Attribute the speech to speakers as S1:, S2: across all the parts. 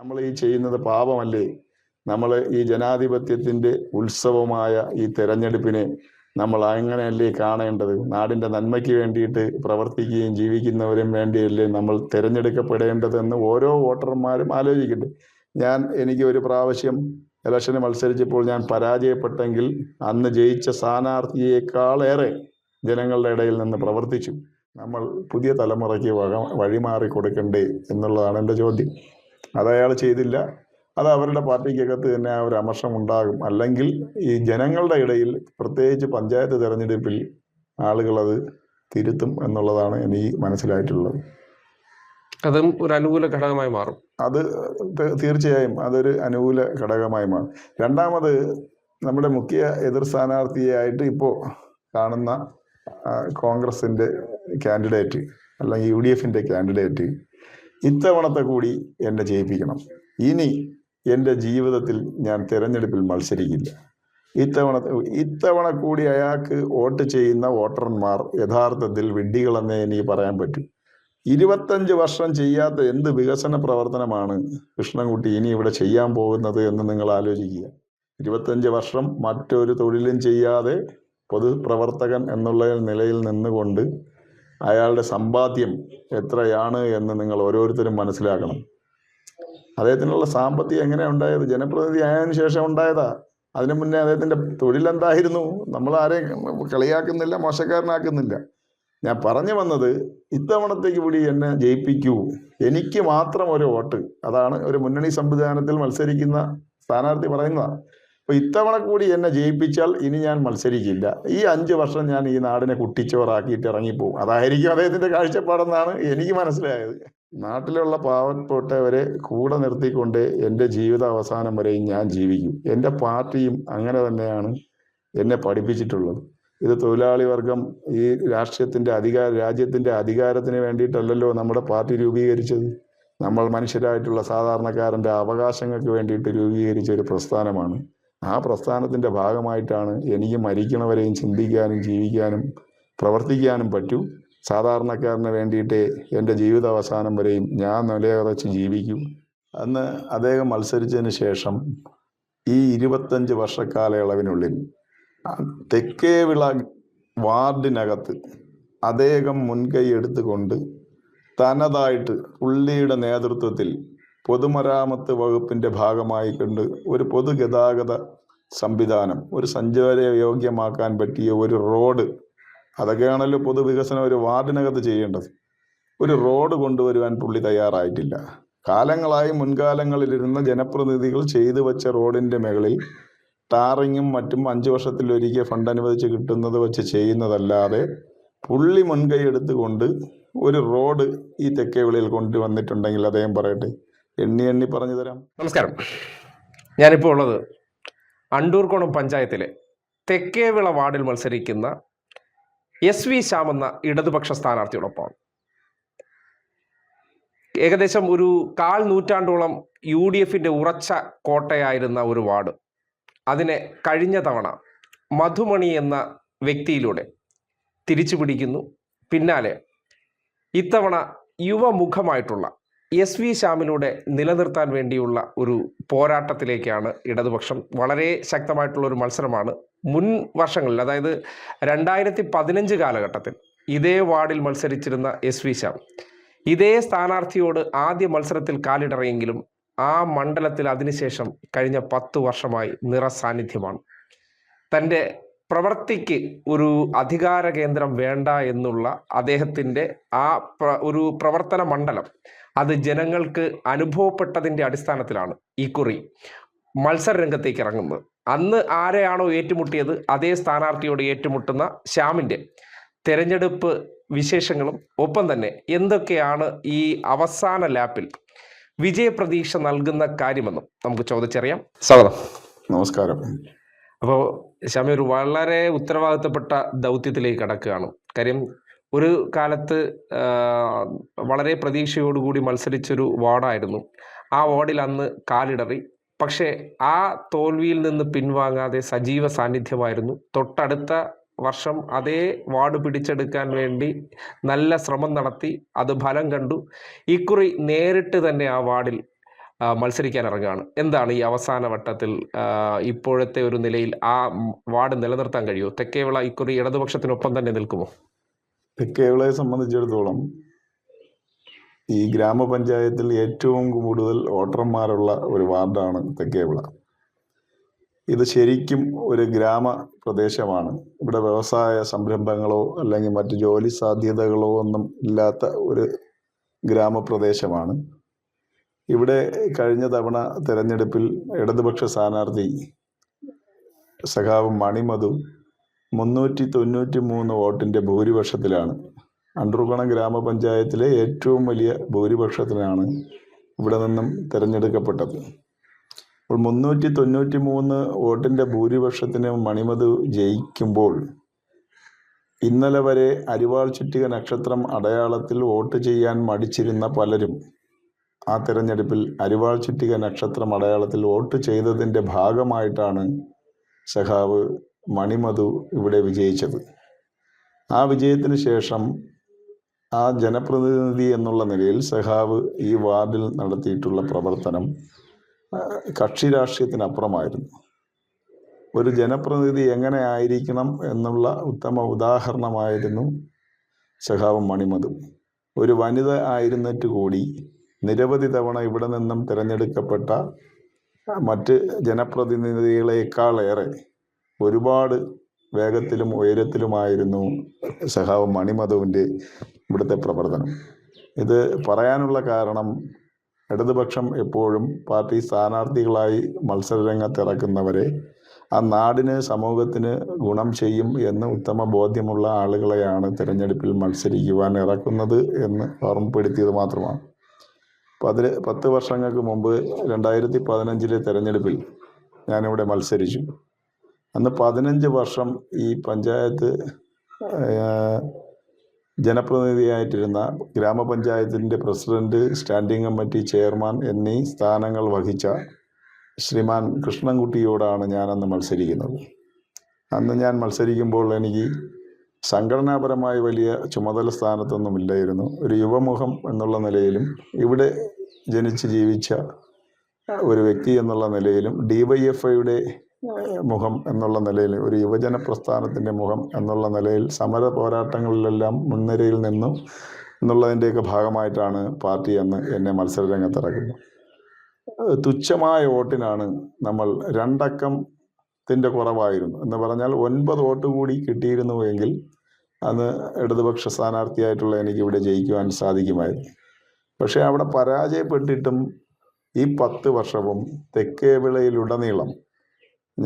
S1: നമ്മൾ ഈ ചെയ്യുന്നത് പാപമല്ലേ? നമ്മൾ ഈ ജനാധിപത്യത്തിന്റെ ഉത്സവമായ ഈ തെരഞ്ഞെടുപ്പിനെ നമ്മൾ അങ്ങനെയല്ലേ കാണേണ്ടത്? നാടിന്റെ നന്മയ്ക്ക് വേണ്ടിയിട്ട് പ്രവർത്തിക്കുകയും ജീവിക്കുന്നവരും വേണ്ടിയല്ലേ നമ്മൾ തിരഞ്ഞെടുക്കപ്പെടേണ്ടതെന്ന് ഓരോ വോട്ടർമാരും ആലോചിക്കട്ടെ. ഞാൻ എനിക്ക് ഒരു പ്രാവശ്യം ഇലക്ഷന് മത്സരിച്ചപ്പോൾ ഞാൻ പരാജയപ്പെട്ടെങ്കിൽ അന്ന് ജയിച്ച സ്ഥാനാർത്ഥിയേക്കാളേറെ ജനങ്ങളുടെ ഇടയിൽ നിന്ന് പ്രവർത്തിച്ചു. നമ്മൾ പുതിയ തലമുറയ്ക്ക് വക വഴിമാറി കൊടുക്കണ്ടേ എന്നുള്ളതാണ് എന്റെ ചോദ്യം. അത് അയാൾ ചെയ്തില്ല. അത് അവരുടെ പാർട്ടിക്കകത്ത് തന്നെ ആ ഒരു അമർഷം ഉണ്ടാകും അല്ലെങ്കിൽ ഈ ജനങ്ങളുടെ ഇടയിൽ പ്രത്യേകിച്ച് പഞ്ചായത്ത് തിരഞ്ഞെടുപ്പിൽ ആളുകളത് തിരുത്തും എന്നുള്ളതാണ് എനിക്ക് മനസ്സിലായിട്ടുള്ളത്.
S2: അതും ഒരു അനുകൂല ഘടകമായി മാറും.
S1: അത് തീർച്ചയായും അതൊരു അനുകൂല ഘടകമായി മാറും. രണ്ടാമത് നമ്മുടെ മുഖ്യ എതിർ സ്ഥാനാർത്ഥിയായിട്ട് ഇപ്പോൾ കാണുന്ന കോൺഗ്രസിന്റെ കാൻഡിഡേറ്റ് അല്ലെങ്കിൽ യു ഡി എഫിന്റെ കാൻഡിഡേറ്റ് ഇത്തവണത്തെ കൂടി എന്നെ ജയിപ്പിക്കണം. ഇനി എന്റെ ജീവിതത്തിൽ ഞാൻ തിരഞ്ഞെടുപ്പിൽ മത്സരിക്കില്ല. ഇത്തവണ ഇത്തവണ കൂടി അയാൾക്ക് വോട്ട് ചെയ്യുന്ന വോട്ടർമാർ യഥാർത്ഥത്തിൽ വിഡ്ഢികളെന്നേ എനിക്ക് പറയാൻ പറ്റും. ഇരുപത്തഞ്ച് വർഷം ചെയ്യാത്ത എന്ത് വികസന പ്രവർത്തനമാണ് കൃഷ്ണൻകുട്ടി ഇനി ഇവിടെ ചെയ്യാൻ പോകുന്നത് എന്ന് നിങ്ങൾ ആലോചിക്കുക. ഇരുപത്തഞ്ച് വർഷം മറ്റൊരു തൊഴിലും ചെയ്യാതെ പൊതുപ്രവർത്തകൻ എന്നുള്ള നിലയിൽ നിന്നുകൊണ്ട് അയാളുടെ സമ്പാദ്യം എത്രയാണ് എന്ന് നിങ്ങൾ ഓരോരുത്തരും മനസ്സിലാക്കണം. അദ്ദേഹത്തിനുള്ള സാമ്പത്തികം എങ്ങനെ ഉണ്ടായത്? ജനപ്രതിനിധി ആയതിനു ശേഷം ഉണ്ടായതാ. അതിനു മുന്നേ അദ്ദേഹത്തിന്റെ തൊഴിലെന്തായിരുന്നു നമ്മൾ ആരെയും കളിയാക്കുന്നില്ല മോശക്കാരനാക്കുന്നില്ല. ഞാൻ പറഞ്ഞു വന്നത് ഇത്തവണത്തേക്ക് കൂടി എന്നെ ജയിപ്പിക്കൂ. എനിക്ക് മാത്രം ഒരു വോട്ട്. അതാണ് ഒരു മുന്നണി സംവിധാനത്തിൽ മത്സരിക്കുന്ന സ്ഥാനാർത്ഥി പറയുന്നതാണ് അപ്പൊ ഇത്തവണ കൂടി എന്നെ ജയിപ്പിച്ചാൽ ഇനി ഞാൻ മത്സരിക്കില്ല. ഈ അഞ്ച് വർഷം ഞാൻ ഈ നാടിനെ കുട്ടിച്ചോറാക്കിയിട്ട് ഇറങ്ങിപ്പോകും. അതായിരിക്കും അദ്ദേഹത്തിന്റെ കാഴ്ചപ്പാടെന്നാണ് എനിക്ക് മനസ്സിലായത്. നാട്ടിലുള്ള പാവപ്പെട്ടവരെ കൂടെ നിർത്തിക്കൊണ്ട് എന്റെ ജീവിത അവസാനം വരെയും ഞാൻ ജീവിക്കും. എന്റെ പാർട്ടിയും അങ്ങനെ തന്നെയാണ് എന്നെ പഠിപ്പിച്ചിട്ടുള്ളത്. ഇത് തൊഴിലാളി വർഗം ഈ രാഷ്ട്രീയത്തിന്റെ അധികാര രാജ്യത്തിന്റെ അധികാരത്തിന് വേണ്ടിയിട്ടല്ലല്ലോ നമ്മുടെ പാർട്ടി രൂപീകരിച്ചത്. നമ്മൾ മനുഷ്യരായിട്ടുള്ള സാധാരണക്കാരന്റെ അവകാശങ്ങൾക്ക് വേണ്ടിയിട്ട് രൂപീകരിച്ച ഒരു പ്രസ്ഥാനമാണ് ആ പ്രസ്ഥാനത്തിന്റെ ഭാഗമായിട്ടാണ് എനിക്ക് മരിക്കണവരെയും ചിന്തിക്കാനും ജീവിക്കാനും പ്രവർത്തിക്കാനും പറ്റൂ. സാധാരണക്കാരന് വേണ്ടിയിട്ട് എന്റെ ജീവിത അവസാനം വരെയും ഞാൻ നിലയുറച്ച് ജീവിക്കും. അന്ന് അദ്ദേഹം മത്സരിച്ചതിന് ശേഷം ഈ ഇരുപത്തഞ്ച് വർഷക്കാലയളവിനുള്ളിൽ തെക്കേവിള വാർഡിനകത്ത് അദ്ദേഹം മുൻകൈ എടുത്തുകൊണ്ട് തനതായിട്ട് പുള്ളിയുടെ നേതൃത്വത്തിൽ പൊതുമരാമത്ത് വകുപ്പിന്റെ ഭാഗമായി കണ്ട് ഒരു പൊതുഗതാഗത സംവിധാനം ഒരു സഞ്ചാര യോഗ്യമാക്കാൻ പറ്റിയ ഒരു റോഡ് അതൊക്കെയാണല്ലോ പൊതുവികസനം ഒരു വാർഡിനകത്ത് ചെയ്യേണ്ടത്. ഒരു റോഡ് കൊണ്ടുവരുവാൻ പുള്ളി തയ്യാറായിട്ടില്ല. കാലങ്ങളായി മുൻകാലങ്ങളിലിരുന്ന ജനപ്രതിനിധികൾ ചെയ്തു വെച്ച റോഡിന്റെ മുകളിൽ ടാറിങ്ങും മറ്റും അഞ്ച് വർഷത്തിലൊരിക്കൽ ഫണ്ട് അനുവദിച്ച് കിട്ടുന്നത് വെച്ച് ചെയ്യുന്നതല്ലാതെ പുള്ളി മുൻകൈ എടുത്തുകൊണ്ട് ഒരു റോഡ് ഈ തെക്കേവിളിയിൽ കൊണ്ടുവന്നിട്ടുണ്ടെങ്കിൽ അദ്ദേഹം പറയട്ടെ എണ്ണി എണ്ണി പറഞ്ഞു തരാം.
S2: നമസ്കാരം. ഞാനിപ്പോൾ ഉള്ളത് അണ്ടൂർക്കോണം പഞ്ചായത്തിലെ തെക്കേവിള വാർഡിൽ മത്സരിക്കുന്ന എസ് വി ശ്യാം എന്ന ഇടതുപക്ഷ സ്ഥാനാർത്ഥിയോടൊപ്പമാണ്. ഏകദേശം ഒരു കാൽ നൂറ്റാണ്ടോളം യു ഡി എഫിന്റെ ഉറച്ച കോട്ടയായിരുന്ന ഒരു വാർഡ്. അതിനെ കഴിഞ്ഞ തവണ മധുമണി എന്ന വ്യക്തിയിലൂടെ തിരിച്ചു പിടിക്കുന്നു പിന്നാലെ ഇത്തവണ യുവമുഖമായിട്ടുള്ള എസ് വി ശ്യാമിലൂടെ നിലനിർത്താൻ വേണ്ടിയുള്ള ഒരു പോരാട്ടത്തിലേക്കാണ് ഇടതുപക്ഷം. വളരെ ശക്തമായിട്ടുള്ള ഒരു മത്സരമാണ് മുൻ വർഷങ്ങളിൽ അതായത് രണ്ടായിരത്തി പതിനഞ്ച് കാലഘട്ടത്തിൽ ഇതേ വാർഡിൽ മത്സരിച്ചിരുന്ന എസ് വി ശ്യാം. ഇതേ സ്ഥാനാർത്ഥിയോട് ആദ്യ മത്സരത്തിൽ കാലിടറിയെങ്കിലും ആ മണ്ഡലത്തിൽ അതിനുശേഷം കഴിഞ്ഞ പത്ത് വർഷമായി നിറസാന്നിധ്യമാണ് തന്റെ പ്രവർത്തിക്ക് ഒരു അധികാര കേന്ദ്രം വേണ്ട എന്നുള്ള അദ്ദേഹത്തിന്റെ ആ ഒരു പ്രവർത്തന മണ്ഡലം അത് ജനങ്ങൾക്ക് അനുഭവപ്പെട്ടതിന്റെ അടിസ്ഥാനത്തിലാണ് ഈ കുറി മത്സര രംഗത്തേക്ക് ഇറങ്ങുന്നത്. അന്ന് ആരെയാണോ ഏറ്റുമുട്ടിയത്? അതേ സ്ഥാനാർത്ഥിയോട് ഏറ്റുമുട്ടുന്ന ശ്യാമിന്റെ തെരഞ്ഞെടുപ്പ് വിശേഷങ്ങളും ഒപ്പം തന്നെ എന്തൊക്കെയാണ് ഈ അവസാന ലാപ്പിൽ വിജയപ്രതീക്ഷ നൽകുന്ന കാര്യമെന്നും നമുക്ക് ചോദിച്ചറിയാം. സ്വാഗതം.
S1: നമസ്കാരം.
S2: അപ്പോൾ ശ്യാമി ഒരു വളരെ ഉത്തരവാദിത്തപ്പെട്ട ദൗത്യത്തിലേക്ക് കടക്കുകയാണ്. കാര്യം ഒരു കാലത്ത് വളരെ പ്രതീക്ഷയോടുകൂടി മത്സരിച്ചൊരു വാർഡായിരുന്നു. ആ വാർഡിൽ അന്ന് കാലിടറി. പക്ഷേ ആ തോൽവിയിൽ നിന്ന് പിൻവാങ്ങാതെ സജീവ സാന്നിധ്യമായിരുന്നു. തൊട്ടടുത്ത വർഷം അതേ വാർഡ് പിടിച്ചെടുക്കാൻ വേണ്ടി നല്ല ശ്രമം നടത്തി അത് ഫലം കണ്ടു. ഇക്കുറി നേരിട്ട് തന്നെ ആ വാർഡിൽ മത്സരിക്കാൻ ഇറങ്ങുകയാണ്. എന്താണ് ഈ അവസാന വട്ടത്തിൽ ഇപ്പോഴത്തെ ഒരു നിലയിൽ ആ വാർഡ് നിലനിർത്താൻ കഴിയുമോ? തെക്കേവിള ഇക്കുറി ഇടതുപക്ഷത്തിനൊപ്പം തന്നെ നിൽക്കുമോ?
S1: തെക്കേവിളയെ സംബന്ധിച്ചിടത്തോളം ഈ ഗ്രാമപഞ്ചായത്തിൽ ഏറ്റവും കൂടുതൽ വോട്ടർമാരുള്ള ഒരു വാർഡാണ് തെക്കേവിള. ഇത് ശരിക്കും ഒരു ഗ്രാമ പ്രദേശമാണ് ഇവിടെ വ്യവസായ സംരംഭങ്ങളോ അല്ലെങ്കിൽ മറ്റ് ജോലി സാധ്യതകളോ ഒന്നും ഇല്ലാത്ത ഒരു ഗ്രാമപ്രദേശമാണ്. ഇവിടെ കഴിഞ്ഞ തവണ തെരഞ്ഞെടുപ്പിൽ ഇടതുപക്ഷ സ്ഥാനാർത്ഥി സഖാവ് മണിമധു മുന്നൂറ്റി തൊണ്ണൂറ്റി മൂന്ന് വോട്ടിന്റെ ഭൂരിപക്ഷത്തിലാണ്. അണ്ടൂർകുളം ഗ്രാമപഞ്ചായത്തിലെ ഏറ്റവും വലിയ ഭൂരിപക്ഷത്തിനാണ് ഇവിടെ നിന്നും തിരഞ്ഞെടുക്കപ്പെട്ടത്. അപ്പോൾ മുന്നൂറ്റി തൊണ്ണൂറ്റി മൂന്ന് വോട്ടിന്റെ ഭൂരിപക്ഷത്തിന് മണിമധു ജയിക്കുമ്പോൾ ഇന്നലെ വരെ അരിവാൾ ചുറ്റിക നക്ഷത്രം അടയാളത്തിൽ വോട്ട് ചെയ്യാൻ മടിച്ചിരുന്ന പലരും ആ തിരഞ്ഞെടുപ്പിൽ അരിവാൾ ചുറ്റിക നക്ഷത്രം അടയാളത്തിൽ വോട്ട് ചെയ്തതിന്റെ ഭാഗമായിട്ടാണ് സഖാവ് മണിമധു ഇവിടെ വിജയിച്ചത്. ആ വിജയത്തിന് ശേഷം ആ ജനപ്രതിനിധി എന്നുള്ള നിലയിൽ സഹാവ് ഈ വാർഡിൽ നടത്തിയിട്ടുള്ള പ്രവർത്തനം കക്ഷി രാഷ്ട്രീയത്തിനപ്പുറമായിരുന്നു. ഒരു ജനപ്രതിനിധി എങ്ങനെ ആയിരിക്കണം എന്നുള്ള ഉത്തമ ഉദാഹരണമായിരുന്നു സഹാവ് മണിമധു. ഒരു വനിത ആയിരുന്നിട്ട് കൂടി നിരവധി തവണ ഇവിടെ നിന്നും തിരഞ്ഞെടുക്കപ്പെട്ട മറ്റ് ജനപ്രതിനിധികളെക്കാളേറെ ഒരുപാട് വേഗത്തിലും ഉയരത്തിലുമായിരുന്നു സഹാവ് മണിമധുവിന്റെ ഇവിടുത്തെ പ്രവർത്തനം. ഇത് പറയാനുള്ള കാരണം ഇടതുപക്ഷം എപ്പോഴും പാർട്ടി സ്ഥാനാർത്ഥികളായി മത്സരരംഗത്തിറക്കുന്നവരെ ആ നാടിന് സമൂഹത്തിന് ഗുണം ചെയ്യും എന്ന് ഉത്തമ ബോധ്യമുള്ള ആളുകളെയാണ് തിരഞ്ഞെടുപ്പിൽ മത്സരിക്കുവാൻ ഇറക്കുന്നത് എന്ന് ഓർമ്മപ്പെടുത്തിയത് മാത്രമാണ്. പതിന് പത്ത് വർഷങ്ങൾക്ക് മുമ്പ് രണ്ടായിരത്തി പതിനഞ്ചിലെ തെരഞ്ഞെടുപ്പിൽ ഞാനിവിടെ മത്സരിച്ചു. അന്ന് പതിനഞ്ച് വർഷം ഈ പഞ്ചായത്ത് ജനപ്രതിനിധിയായിട്ടിരുന്ന ഗ്രാമപഞ്ചായത്തിന്റെ പ്രസിഡന്റ് സ്റ്റാൻഡിംഗ് കമ്മിറ്റി ചെയർമാൻ എന്നീ സ്ഥാനങ്ങൾ വഹിച്ച ശ്രീമാൻ കൃഷ്ണൻകുട്ടിയോടാണ് ഞാനന്ന് മത്സരിക്കുന്നത്. അന്ന് ഞാൻ മത്സരിക്കുമ്പോൾ എനിക്ക് സംഘടനാപരമായി വലിയ ചുമതല സ്ഥാനത്തൊന്നും ഇല്ലായിരുന്നു ഒരു യുവമുഖം എന്നുള്ള നിലയിലും ഇവിടെ ജനിച്ച് ജീവിച്ച ഒരു വ്യക്തി എന്നുള്ള നിലയിലും ഡി വൈ എഫ് ഐയുടെ മുഖം എന്നുള്ള നിലയിൽ ഒരു യുവജന പ്രസ്ഥാനത്തിന്റെ മുഖം എന്നുള്ള നിലയിൽ സമര പോരാട്ടങ്ങളിലെല്ലാം മുൻനിരയിൽ നിന്നും എന്നുള്ളതിന്റെയൊക്കെ ഭാഗമായിട്ടാണ് പാർട്ടി അന്ന് എന്നെ മത്സര തുച്ഛമായ വോട്ടിനാണ് നമ്മൾ രണ്ടക്കത്തിന്റെ കുറവായിരുന്നു. എന്ന് പറഞ്ഞാൽ ഒൻപത് വോട്ട് കൂടി കിട്ടിയിരുന്നുവെങ്കിൽ അന്ന് ഇടതുപക്ഷ സ്ഥാനാർത്ഥിയായിട്ടുള്ള എനിക്ക് ഇവിടെ ജയിക്കുവാൻ സാധിക്കുമായിരുന്നു. പക്ഷേ അവിടെ പരാജയപ്പെട്ടിട്ടും ഈ പത്ത് വർഷവും തെക്കേവിളയിലുടനീളം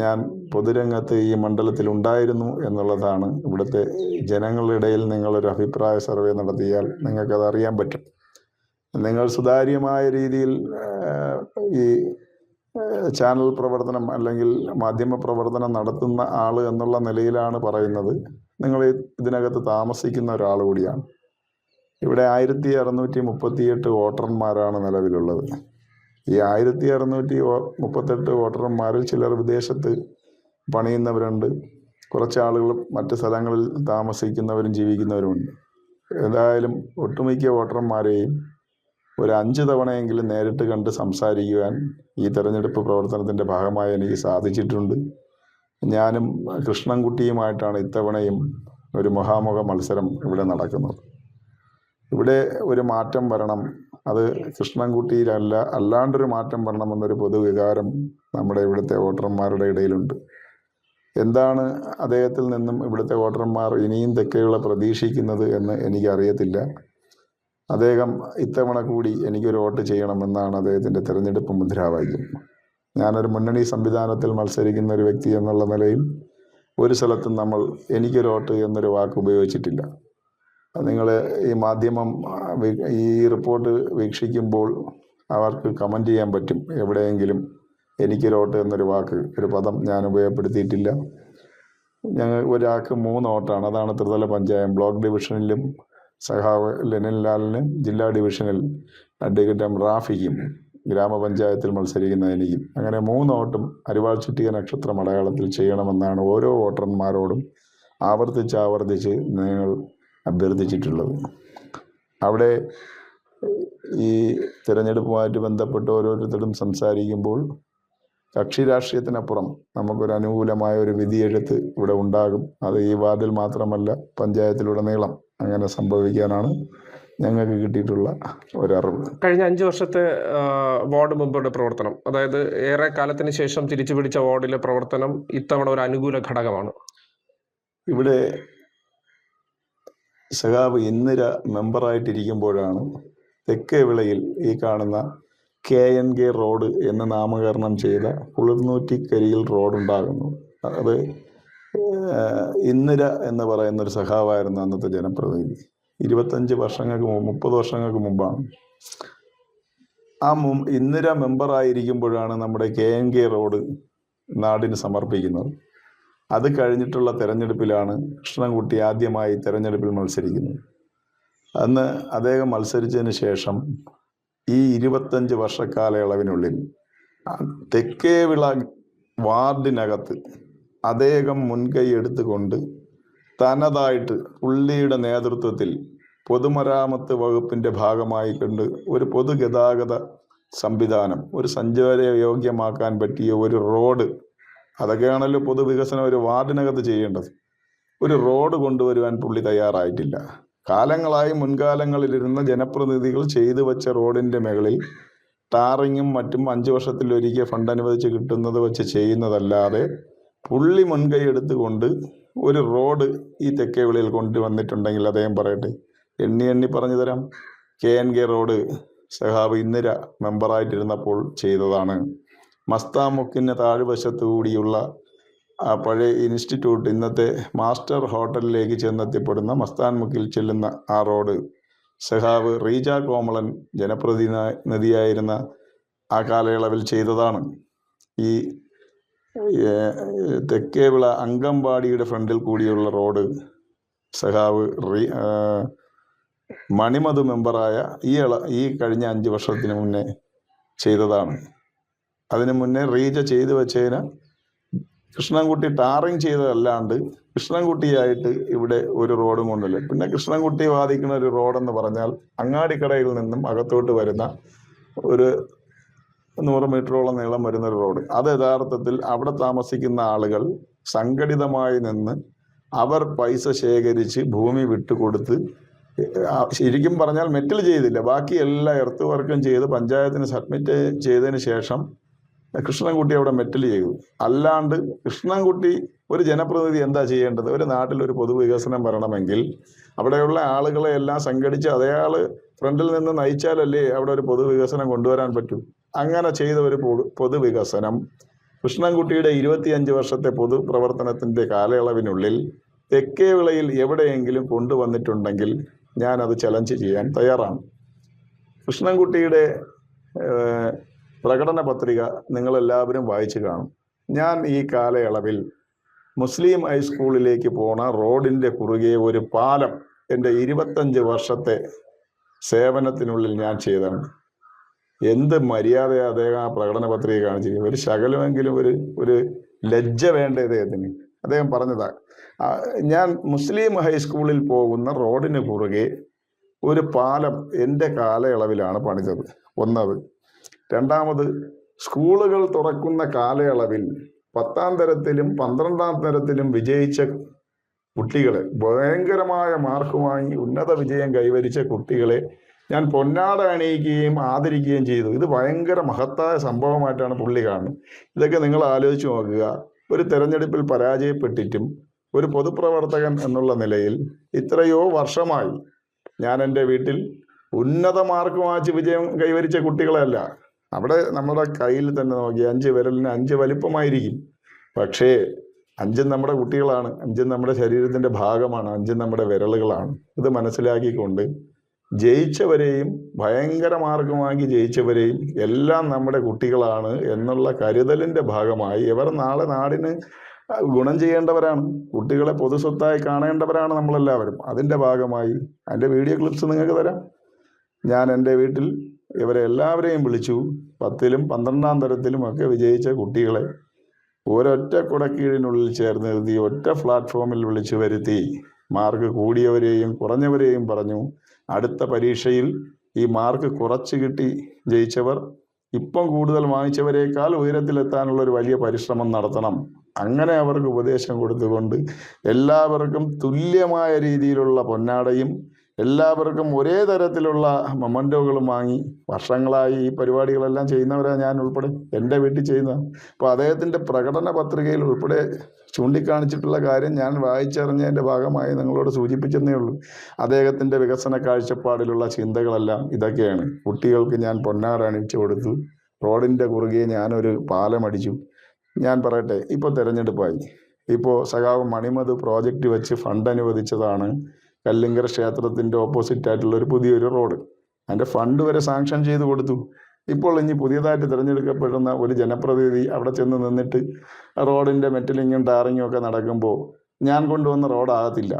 S1: ഞാൻ പൊതുരംഗത്ത് ഈ മണ്ഡലത്തിൽ ഉണ്ടായിരുന്നു എന്നുള്ളതാണ് ഇവിടുത്തെ ജനങ്ങളുടെ ഇടയിൽ നിങ്ങളൊരു അഭിപ്രായ സർവേ നടത്തിയാൽ നിങ്ങൾക്കത് അറിയാൻ പറ്റും. നിങ്ങൾ സുതാര്യമായ രീതിയിൽ ഈ ചാനൽ പ്രവർത്തനം അല്ലെങ്കിൽ മാധ്യമ പ്രവർത്തനം നടത്തുന്ന ആൾ എന്നുള്ള നിലയിലാണ് പറയുന്നത്. നിങ്ങൾ ഇതിനകത്ത് താമസിക്കുന്ന ഒരാൾ കൂടിയാണ്. ഇവിടെ ആയിരത്തി അറുന്നൂറ്റി മുപ്പത്തിയെട്ട് വോട്ടർമാരാണ് നിലവിലുള്ളത്. ഈ ആയിരത്തി അറുന്നൂറ്റി മുപ്പത്തെട്ട് വോട്ടർമാരിൽ ചിലർ വിദേശത്ത് പണിയുന്നവരുണ്ട്. കുറച്ച് ആളുകൾ മറ്റ് സ്ഥലങ്ങളിൽ താമസിക്കുന്നവരും ജീവിക്കുന്നവരുമുണ്ട്. ഏതായാലും ഒട്ടുമിക്ക വോട്ടർമാരെയും ഒരു അഞ്ച് തവണയെങ്കിലും നേരിട്ട് കണ്ട് സംസാരിക്കുവാൻ ഈ തെരഞ്ഞെടുപ്പ് പ്രവർത്തനത്തിന്റെ ഭാഗമായി എനിക്ക് സാധിച്ചിട്ടുണ്ട്. ഞാനും കൃഷ്ണൻകുട്ടിയുമായിട്ടാണ് ഇത്തവണയും ഒരു മുഖാമുഖ മത്സരം ഇവിടെ നടക്കുന്നത്. ഇവിടെ ഒരു മാറ്റം വരണം അത് കൃഷ്ണൻകുട്ടിയിലല്ല അല്ലാണ്ടൊരു മാറ്റം വരണമെന്നൊരു പൊതുവികാരം നമ്മുടെ ഇവിടുത്തെ വോട്ടർമാരുടെ ഇടയിലുണ്ട്. എന്താണ് അദ്ദേഹത്തിൽ നിന്നും ഇവിടുത്തെ വോട്ടർമാർ ഇനിയും തെക്കെയുള്ള പ്രതീക്ഷിക്കുന്നത് എന്ന് എനിക്കറിയത്തില്ല. അദ്ദേഹം ഇത്തവണ കൂടി എനിക്കൊരു വോട്ട് ചെയ്യണമെന്നാണ് അദ്ദേഹത്തിന്റെ തിരഞ്ഞെടുപ്പ് മുദ്രാവാക്യം. ഞാനൊരു മുന്നണി സംവിധാനത്തിൽ മത്സരിക്കുന്ന ഒരു വ്യക്തി എന്നുള്ള നിലയിൽ ഒരു സ്ഥലത്തും നമ്മൾ എനിക്കൊരു വോട്ട് എന്നൊരു വാക്ക് ഉപയോഗിച്ചിട്ടില്ല. നിങ്ങൾ ഈ മാധ്യമം ഈ റിപ്പോർട്ട് വീക്ഷിക്കുമ്പോൾ അവർക്ക് കമന്റ് ചെയ്യാൻ പറ്റും. എവിടെയെങ്കിലും എനിക്ക് വോട്ട് എന്നൊരു വാക്ക് ഒരു പദം ഞാൻ ഉപയോഗപ്പെടുത്തിയിട്ടില്ല. ഞങ്ങൾ ഒരാൾക്ക് മൂന്ന് ഓട്ടാണ് അതാണ് ത്രിതല പഞ്ചായം. ബ്ലോക്ക് ഡിവിഷനിലും സഹാവ് ലെനിൻലാലിന് ജില്ലാ ഡിവിഷനിൽ അഡ്വക്കേറ്റ് എം റാഫിക്കും ഗ്രാമപഞ്ചായത്തിൽ മത്സരിക്കുന്ന എനിക്കും. അങ്ങനെ മൂന്ന് ഓട്ടും അരിവാൾ ചുറ്റിക നക്ഷത്രം അടയാളത്തിൽ ചെയ്യണമെന്നാണ് ഓരോ വോട്ടർമാരോടും ആവർത്തിച്ച് ആവർത്തിച്ച് നിങ്ങൾ അഭ്യർത്ഥിച്ചിട്ടുള്ളത്. അവിടെ ഈ തിരഞ്ഞെടുപ്പുമായിട്ട് ബന്ധപ്പെട്ട് ഓരോരുത്തരും സംസാരിക്കുമ്പോൾ കക്ഷി രാഷ്ട്രീയത്തിനപ്പുറം നമുക്കൊരു അനുകൂലമായ ഒരു വിധിയെഴുത്ത് ഇവിടെ ഉണ്ടാകും. അത് ഈ വാർഡിൽ മാത്രമല്ല പഞ്ചായത്തിലുടനീളം അങ്ങനെ സംഭവിക്കാനാണ് ഞങ്ങൾക്ക് കിട്ടിയിട്ടുള്ള ഒരറിവ്.
S2: കഴിഞ്ഞ അഞ്ച് വർഷത്തെ വാർഡ് മെമ്പറുടെ പ്രവർത്തനം അതായത് ഏറെ കാലത്തിന് ശേഷം തിരിച്ചു പിടിച്ച വാർഡിലെ പ്രവർത്തനം ഇത്തവണ ഒരു അനുകൂല ഘടകമാണ്.
S1: ഇവിടെ സഖാവ് ഇന്ദിര മെമ്പറായിട്ടിരിക്കുമ്പോഴാണ് തെക്കേ വിളയിൽ ഈ കാണുന്ന കെ എൻ കെ റോഡ് എന്ന് നാമകരണം ചെയ്ത കുളിർനൂറ്റിക്കരിയിൽ റോഡ് ഉണ്ടാകുന്നു അത് ഇന്ദിര എന്ന് പറയുന്ന ഒരു സഖാവായിരുന്നു അന്നത്തെ ജനപ്രതിനിധി. ഇരുപത്തഞ്ച് വർഷങ്ങൾക്ക് മുമ്പ് മുപ്പത് വർഷങ്ങൾക്ക് മുമ്പാണ്. ആ മു ഇന്ദിര മെമ്പറായിരിക്കുമ്പോഴാണ് നമ്മുടെ കെ എൻ കെ റോഡ് നാടിന് സമർപ്പിക്കുന്നത്. അത് കഴിഞ്ഞിട്ടുള്ള തെരഞ്ഞെടുപ്പിലാണ് കൃഷ്ണൻകുട്ടി ആദ്യമായി തെരഞ്ഞെടുപ്പിൽ മത്സരിക്കുന്നത്. അന്ന് അദ്ദേഹം മത്സരിച്ചതിന് ശേഷം ഈ ഇരുപത്തഞ്ച് വർഷക്കാലയളവിനുള്ളിൽ തെക്കേവിള വാർഡിനകത്ത് അദ്ദേഹം മുൻകൈ എടുത്തുകൊണ്ട് തനതായിട്ട് പുള്ളിയുടെ നേതൃത്വത്തിൽ പൊതുമരാമത്ത് വകുപ്പിന്റെ ഭാഗമായി കണ്ട് ഒരു പൊതുഗതാഗത സംവിധാനം ഒരു സഞ്ചാര യോഗ്യമാക്കാൻ പറ്റിയ ഒരു റോഡ് അതൊക്കെയാണല്ലോ പൊതുവികസനം ഒരു വാർഡിനകത്ത് ചെയ്യേണ്ടത്. ഒരു റോഡ് കൊണ്ടുവരുവാൻ പുള്ളി തയ്യാറായിട്ടില്ല. കാലങ്ങളായി മുൻകാലങ്ങളിലിരുന്ന ജനപ്രതിനിധികൾ ചെയ്തു വെച്ച റോഡിന്റെ മുകളിൽ ടാറിങ്ങും മറ്റും അഞ്ച് വർഷത്തിലൊരിക്കൽ ഫണ്ട് അനുവദിച്ച് കിട്ടുന്നത് വെച്ച് ചെയ്യുന്നതല്ലാതെ പുള്ളി മുൻകൈ എടുത്തുകൊണ്ട് ഒരു റോഡ് ഈ തെക്കേ വിളിയിൽ കൊണ്ടുവന്നിട്ടുണ്ടെങ്കിൽ അദ്ദേഹം പറയട്ടെ എണ്ണി എണ്ണി പറഞ്ഞു തരാം. കെ എൻ കെ റോഡ് സഹാബ് ഇന്ദിര മെമ്പറായിട്ടിരുന്നപ്പോൾ ചെയ്തതാണ്. മസ്താമുക്കിന് താഴ്വശത്തു കൂടിയുള്ള ആ പഴയ ഇൻസ്റ്റിറ്റ്യൂട്ട് ഇന്നത്തെ മാസ്റ്റർ ഹോട്ടലിലേക്ക് ചെന്നെത്തിപ്പെടുന്ന മസ്താൻമുക്കിൽ ചെല്ലുന്ന ആ റോഡ്. സഹാവ് റീജ കോമളൻ ജനപ്രതിനിധിയായിരുന്ന ആ കാലയളവിൽ ചെയ്തതാണ്. ഈ തെക്കേവിള അങ്കമ്പാടിയുടെ ഫ്രണ്ടിൽ കൂടിയുള്ള റോഡ് സഹാവ് റീ മണിമതു മെമ്പറായ ഈ ഇള ഈ കഴിഞ്ഞ അഞ്ച് വർഷത്തിന് മുന്നേ ചെയ്തതാണ്. അതിന് മുന്നേ റീജ ചെയ്ത് വെച്ചതിന് കൃഷ്ണൻകുട്ടി ടാറിങ് ചെയ്തതല്ലാണ്ട് കൃഷ്ണൻകുട്ടിയായിട്ട് ഇവിടെ ഒരു റോഡും കൊണ്ടില്ല. പിന്നെ കൃഷ്ണൻകുട്ടി വാദിക്കുന്ന ഒരു റോഡെന്ന് പറഞ്ഞാൽ അങ്ങാടിക്കടയിൽ നിന്നും അകത്തോട്ട് വരുന്ന ഒരു നൂറ് മീറ്ററോളം നീളം വരുന്ന ഒരു റോഡ്. അത് യഥാർത്ഥത്തിൽ അവിടെ താമസിക്കുന്ന ആളുകൾ സംഘടിതമായി നിന്ന് അവർ പൈസ ശേഖരിച്ച് ഭൂമി വിട്ടുകൊടുത്ത് ശരിക്കും പറഞ്ഞാൽ മെറ്റൽ ചെയ്തില്ല. ബാക്കി എല്ലാ എർത്ത് വർക്കും ചെയ്ത് പഞ്ചായത്തിന് സബ്മിറ്റ് ചെയ്തതിന് ശേഷം കൃഷ്ണൻകുട്ടി അവിടെ മെറ്റൽ ചെയ്തു. അല്ലാണ്ട് കൃഷ്ണൻകുട്ടി ഒരു ജനപ്രതിനിധി എന്താ ചെയ്യേണ്ടത്? ഒരു നാട്ടിൽ ഒരു പൊതുവികസനം വരണമെങ്കിൽ അവിടെയുള്ള ആളുകളെ എല്ലാം സംഘടിച്ച് അതേയാൾ ഫ്രണ്ടിൽ നിന്ന് നയിച്ചാലല്ലേ അവിടെ ഒരു പൊതുവികസനം കൊണ്ടുവരാൻ പറ്റൂ? അങ്ങനെ ചെയ്ത ഒരു പൊതുവികസനം കൃഷ്ണൻകുട്ടിയുടെ ഇരുപത്തിയഞ്ച് വർഷത്തെ പൊതുപ്രവർത്തനത്തിന്റെ കാലയളവിനുള്ളിൽ തെക്കേ വിളയിൽ എവിടെയെങ്കിലും കൊണ്ടുവന്നിട്ടുണ്ടെങ്കിൽ ഞാൻ അത് ചലഞ്ച് ചെയ്യാൻ തയ്യാറാണ്. കൃഷ്ണൻകുട്ടിയുടെ പ്രകടന പത്രിക നിങ്ങളെല്ലാവരും വായിച്ചു കാണും. ഞാൻ ഈ കാലയളവിൽ മുസ്ലിം ഹൈസ്കൂളിലേക്ക് പോണ റോഡിന്റെ കുറുകെ ഒരു പാലം എന്റെ ഇരുപത്തഞ്ച് വർഷത്തെ സേവനത്തിനുള്ളിൽ ഞാൻ ചെയ്തതാണ് എന്ത് മര്യാദ അദ്ദേഹം ആ പ്രകടന പത്രിക കാണിച്ചിരിക്കുന്നത്? ഒരു ശകലമെങ്കിലും ഒരു ഒരു ലജ്ജ വേണ്ട അദ്ദേഹത്തിന്. അദ്ദേഹം പറഞ്ഞതാ ഞാൻ മുസ്ലിം ഹൈസ്കൂളിൽ പോകുന്ന റോഡിന് കുറുകെ ഒരു പാലം എന്റെ കാലയളവിലാണ് പണിതത്. ഒന്നത് രണ്ടാമത് സ്കൂളുകൾ തുറക്കുന്ന കാലയളവിൽ പത്താം തരത്തിലും പന്ത്രണ്ടാം തരത്തിലും വിജയിച്ച കുട്ടികളെ ഭയങ്കരമായ മാർക്കുമായി ഉന്നത വിജയം കൈവരിച്ച കുട്ടികളെ ഞാൻ പൊന്നാട അണിയിക്കുകയും ആദരിക്കുകയും ചെയ്തു. ഇത് ഭയങ്കര മഹത്തായ സംഭവമായിട്ടാണ് പുള്ളി കാണുന്നത്. ഇതൊക്കെ നിങ്ങൾ ആലോചിച്ച് നോക്കുക. ഒരു തെരഞ്ഞെടുപ്പിൽ പരാജയപ്പെട്ടിട്ടും ഒരു പൊതുപ്രവർത്തകൻ എന്നുള്ള നിലയിൽ ഇത്രയോ വർഷമായി ഞാൻ എന്റെ വീട്ടിൽ ഉന്നത മാർക്ക് വാങ്ങിച്ച് വിജയം കൈവരിച്ച കുട്ടികളല്ല അവിടെ നമ്മുടെ കയ്യിൽ തന്നെ നോക്കി അഞ്ച് വിരലിന് അഞ്ച് വലിപ്പമായിരിക്കും. പക്ഷേ അഞ്ചും നമ്മുടെ കുട്ടികളാണ് അഞ്ചും നമ്മുടെ ശരീരത്തിന്റെ ഭാഗമാണ് അഞ്ചും നമ്മുടെ വിരലുകളാണ്. ഇത് മനസ്സിലാക്കിക്കൊണ്ട് ജയിച്ചവരെയും ഭയങ്കര മാർഗമാക്കി ജയിച്ചവരെയും എല്ലാം നമ്മുടെ കുട്ടികളാണ് എന്നുള്ള കരുതലിന്റെ ഭാഗമായി ഇവർ നാളെ നാടിന് ഗുണം ചെയ്യേണ്ടവരാണ്. കുട്ടികളെ പൊതുസ്വത്തായി കാണേണ്ടവരാണ് നമ്മളെല്ലാവരും. അതിന്റെ ഭാഗമായി അതിന്റെ വീഡിയോ ക്ലിപ്സ് നിങ്ങൾക്ക് തരാം. ഞാൻ എന്റെ വീട്ടിൽ ഇവരെ എല്ലാവരെയും വിളിച്ചു. പത്തിലും പന്ത്രണ്ടാം തരത്തിലും ഒക്കെ വിജയിച്ച കുട്ടികളെ ഒരൊറ്റ കുടക്കീഴിനുള്ളിൽ ചേർന്ന് നിർത്തി ഒറ്റ പ്ലാറ്റ്ഫോമിൽ വിളിച്ചു വരുത്തി. മാർക്ക് കൂടിയവരെയും കുറഞ്ഞവരെയും പറഞ്ഞു അടുത്ത പരീക്ഷയിൽ ഈ മാർക്ക് കുറച്ച് കിട്ടി ജയിച്ചവർ. ഇപ്പം കൂടുതൽ വാങ്ങിച്ചവരെക്കാൾ ഉയരത്തിലെത്താനുള്ള ഒരു വലിയ പരിശ്രമം നടത്തണം. അങ്ങനെ അവർക്ക് ഉപദേശം കൊടുത്തുകൊണ്ട് എല്ലാവർക്കും തുല്യമായ രീതിയിലുള്ള പൊന്നാടയും എല്ലാവർക്കും ഒരേ തരത്തിലുള്ള മൊമന്റോകളും വാങ്ങി വർഷങ്ങളായി ഈ പരിപാടികളെല്ലാം ചെയ്യുന്നവരാണ് ഞാൻ ഉൾപ്പെടെ എന്റെ വീട്ടിൽ ചെയ്യുന്ന. അപ്പോൾ അദ്ദേഹത്തിന്റെ പ്രകടന പത്രികയിൽ ഉൾപ്പെടെ ചൂണ്ടിക്കാണിച്ചിട്ടുള്ള കാര്യം ഞാൻ വായിച്ചറിഞ്ഞതിന്റെ ഭാഗമായി നിങ്ങളോട് സൂചിപ്പിച്ചെന്നേ ഉള്ളൂ. അദ്ദേഹത്തിന്റെ വികസന കാഴ്ചപ്പാടിലുള്ള ചിന്തകളെല്ലാം ഇതൊക്കെയാണ്. കുട്ടികൾക്ക് ഞാൻ പൊന്നാട അണിച്ചു കൊടുത്തു. റോഡിന്റെ കുറുകെ ഞാനൊരു പാലമടിച്ചു. ഞാൻ പറയട്ടെ ഇപ്പോൾ തിരഞ്ഞെടുപ്പായി. ഇപ്പോൾ സഖാവ് മണിമത് പ്രോജക്റ്റ് വെച്ച് ഫണ്ട് അനുവദിച്ചതാണ്. കല്ലിങ്കര ക്ഷേത്രത്തിന്റെ ഓപ്പോസിറ്റ് ആയിട്ടുള്ള ഒരു പുതിയൊരു റോഡ് അതിന്റെ ഫണ്ട് വരെ സാങ്ഷൻ ചെയ്ത് കൊടുത്തു. ഇപ്പോൾ ഇനി പുതിയതായിട്ട് തിരഞ്ഞെടുക്കപ്പെടുന്ന ഒരു ജനപ്രതിനിധി അവിടെ ചെന്ന് നിന്നിട്ട് റോഡിന്റെ മെറ്റലിങ്ങും ടാറിങ്ങും ഒക്കെ നടക്കുമ്പോൾ ഞാൻ കൊണ്ടുവന്ന റോഡാകത്തില്ല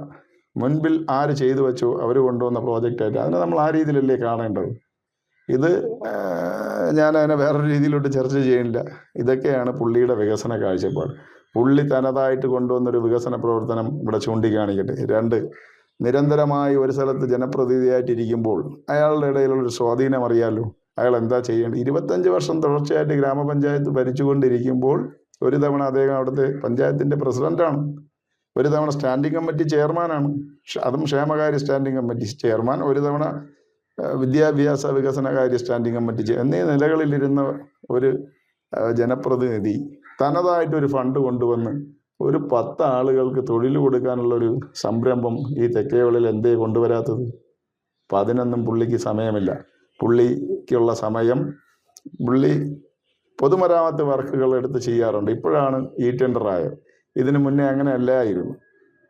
S1: മുൻപിൽ ആര് ചെയ്തു വെച്ചോ അവർ കൊണ്ടുവന്ന പ്രോജക്റ്റായിട്ട് അതിനെ നമ്മൾ ആ രീതിയിലല്ലേ കാണേണ്ടത്? ഇത് ഞാൻ അതിനെ വേറൊരു രീതിയിലോട്ട് ചർച്ച ചെയ്യുന്നില്ല ഇതൊക്കെയാണ് പുള്ളിയുടെ വികസന കാഴ്ചപ്പാട്. പുള്ളി തനതായിട്ട് കൊണ്ടുവന്നൊരു വികസന പ്രവർത്തനം ഇവിടെ ചൂണ്ടിക്കാണിക്കട്ടെ. രണ്ട് നിരന്തരമായി ഒരു സ്ഥലത്ത് ജനപ്രതിനിധിയായിട്ടിരിക്കുമ്പോൾ അയാളുടെ ഇടയിലുള്ള ഒരു സ്വാധീനം അറിയാലോ? അയാൾ എന്താ ചെയ്യേണ്ടത്? ഇരുപത്തഞ്ച് വർഷം തുടർച്ചയായിട്ട് ഗ്രാമപഞ്ചായത്ത് ഭരിച്ചുകൊണ്ടിരിക്കുമ്പോൾ ഒരു തവണ അദ്ദേഹം അവിടുത്തെ പഞ്ചായത്തിന്റെ പ്രസിഡന്റാണ്. ഒരു തവണ സ്റ്റാൻഡിംഗ് കമ്മിറ്റി ചെയർമാനാണ്. അതും ക്ഷേമകാര്യ സ്റ്റാൻഡിംഗ് കമ്മിറ്റി ചെയർമാൻ ഒരു തവണ വിദ്യാഭ്യാസ വികസനകാര്യ സ്റ്റാൻഡിംഗ് കമ്മിറ്റി എന്നീ നിലകളിലിരുന്ന ഒരു ജനപ്രതിനിധി തനതായിട്ടൊരു ഫണ്ട് കൊണ്ടുവന്ന് ഒരു പത്ത് ആളുകൾക്ക് തൊഴിൽ കൊടുക്കാനുള്ള ഒരു സംരംഭം ഈ തെക്കേവളിൽ എന്തേ കൊണ്ടുവരാത്തത്? അപ്പം അതിനൊന്നും പുള്ളിക്ക് സമയമില്ല. പുള്ളിക്കുള്ള സമയം പുള്ളി പൊതുമരാമത്ത് വർക്കുകൾ എടുത്ത് ചെയ്യാറുണ്ട്. ഇപ്പോഴാണ് ഈ ടെൻഡറായത്. ഇതിനു മുന്നേ അങ്ങനെ അല്ലായിരുന്നു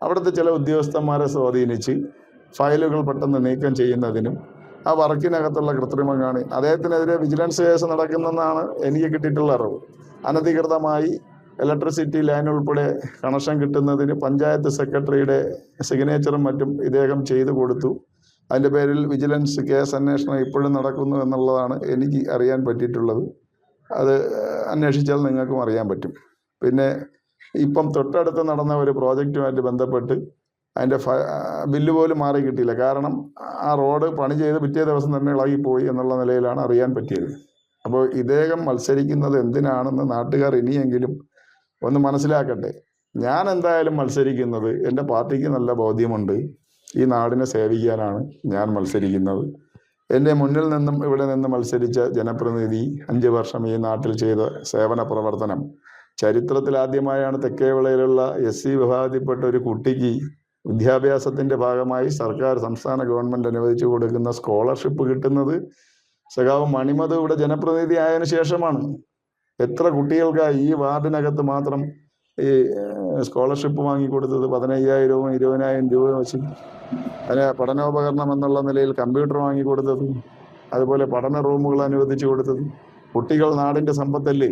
S1: അവിടുത്തെ ചില ഉദ്യോഗസ്ഥന്മാരെ സ്വാധീനിച്ച് ഫയലുകൾ പെട്ടെന്ന് നീക്കം ചെയ്യുന്നതിനും ആ വർക്കിനകത്തുള്ള കൃത്രിമം കാണി അദ്ദേഹത്തിനെതിരെ വിജിലൻസ് കേസ് നടക്കുന്നെന്നാണ് എനിക്ക് കിട്ടിയിട്ടുള്ള അറിവ്. അനധികൃതമായി ഇലക്ട്രിസിറ്റി ലൈൻ ഉൾപ്പെടെ കണക്ഷൻ കിട്ടുന്നതിന് പഞ്ചായത്ത് സെക്രട്ടറിയുടെ സിഗ്നേച്ചറും മറ്റും ഇദ്ദേഹം ചെയ്തു കൊടുത്തു. അതിന്റെ പേരിൽ വിജിലൻസ് കേസ് അന്വേഷണം ഇപ്പോഴും നടക്കുന്നു എന്നുള്ളതാണ് എനിക്ക് അറിയാൻ പറ്റിയിട്ടുള്ളത്. അത് അന്വേഷിച്ചാൽ നിങ്ങൾക്കും അറിയാൻ പറ്റും. പിന്നെ ഇപ്പം തൊട്ടടുത്ത് നടന്ന ഒരു പ്രോജക്റ്റുമായിട്ട് ബന്ധപ്പെട്ട് അതിന്റെ ഫ ബില്ല് പോലും മാറി കിട്ടിയില്ല. കാരണം ആ റോഡ് പണി ചെയ്ത് പിറ്റേ ദിവസം തന്നെ ഇളകിപ്പോയി എന്നുള്ള നിലയിലാണ് അറിയാൻ പറ്റിയത്. അപ്പോൾ ഇദ്ദേഹം മത്സരിക്കുന്നത് എന്തിനാണെന്ന് നാട്ടുകാർ ഇനിയെങ്കിലും ഒന്ന് മനസ്സിലാക്കട്ടെ. ഞാൻ എന്തായാലും മത്സരിക്കുന്നത് എന്റെ പാർട്ടിക്ക് നല്ല ബോധ്യമുണ്ട്. ഈ നാടിനെ സേവിക്കാനാണ് ഞാൻ മത്സരിക്കുന്നത്. എന്റെ മുന്നിൽ നിന്നും ഇവിടെ നിന്ന് മത്സരിച്ച ജനപ്രതിനിധി അഞ്ച് വർഷം ഈ നാട്ടിൽ ചെയ്ത സേവന പ്രവർത്തനം. ചരിത്രത്തിൽ ആദ്യമായാണ് തെക്കേവിളയിലുള്ള എസ് സി വിഭാഗത്തിൽപ്പെട്ട ഒരു കുട്ടിക്ക് വിദ്യാഭ്യാസത്തിന്റെ ഭാഗമായി സർക്കാർ സംസ്ഥാന ഗവൺമെന്റ് അനുവദിച്ചു കൊടുക്കുന്ന സ്കോളർഷിപ്പ് കിട്ടുന്നത്. സഖാവ് മണിമത് ഇവിടെ ജനപ്രതിനിധി ആയതിനു ശേഷമാണ്. എത്ര കുട്ടികൾക്കാണ് ഈ വാർഡിനകത്ത് മാത്രം ഈ സ്കോളർഷിപ്പ് വാങ്ങിക്കൊടുത്തത്? പതിനയ്യായിരവും ഇരുപതിനായിരം രൂപ വെച്ച് അതിന് പഠനോപകരണം എന്നുള്ള നിലയിൽ കമ്പ്യൂട്ടർ വാങ്ങിക്കൊടുത്തത് അതുപോലെ പഠന റൂമുകൾ അനുവദിച്ചു കൊടുത്തത് കുട്ടികൾ നാടിന്റെ സമ്പത്തല്ലേ?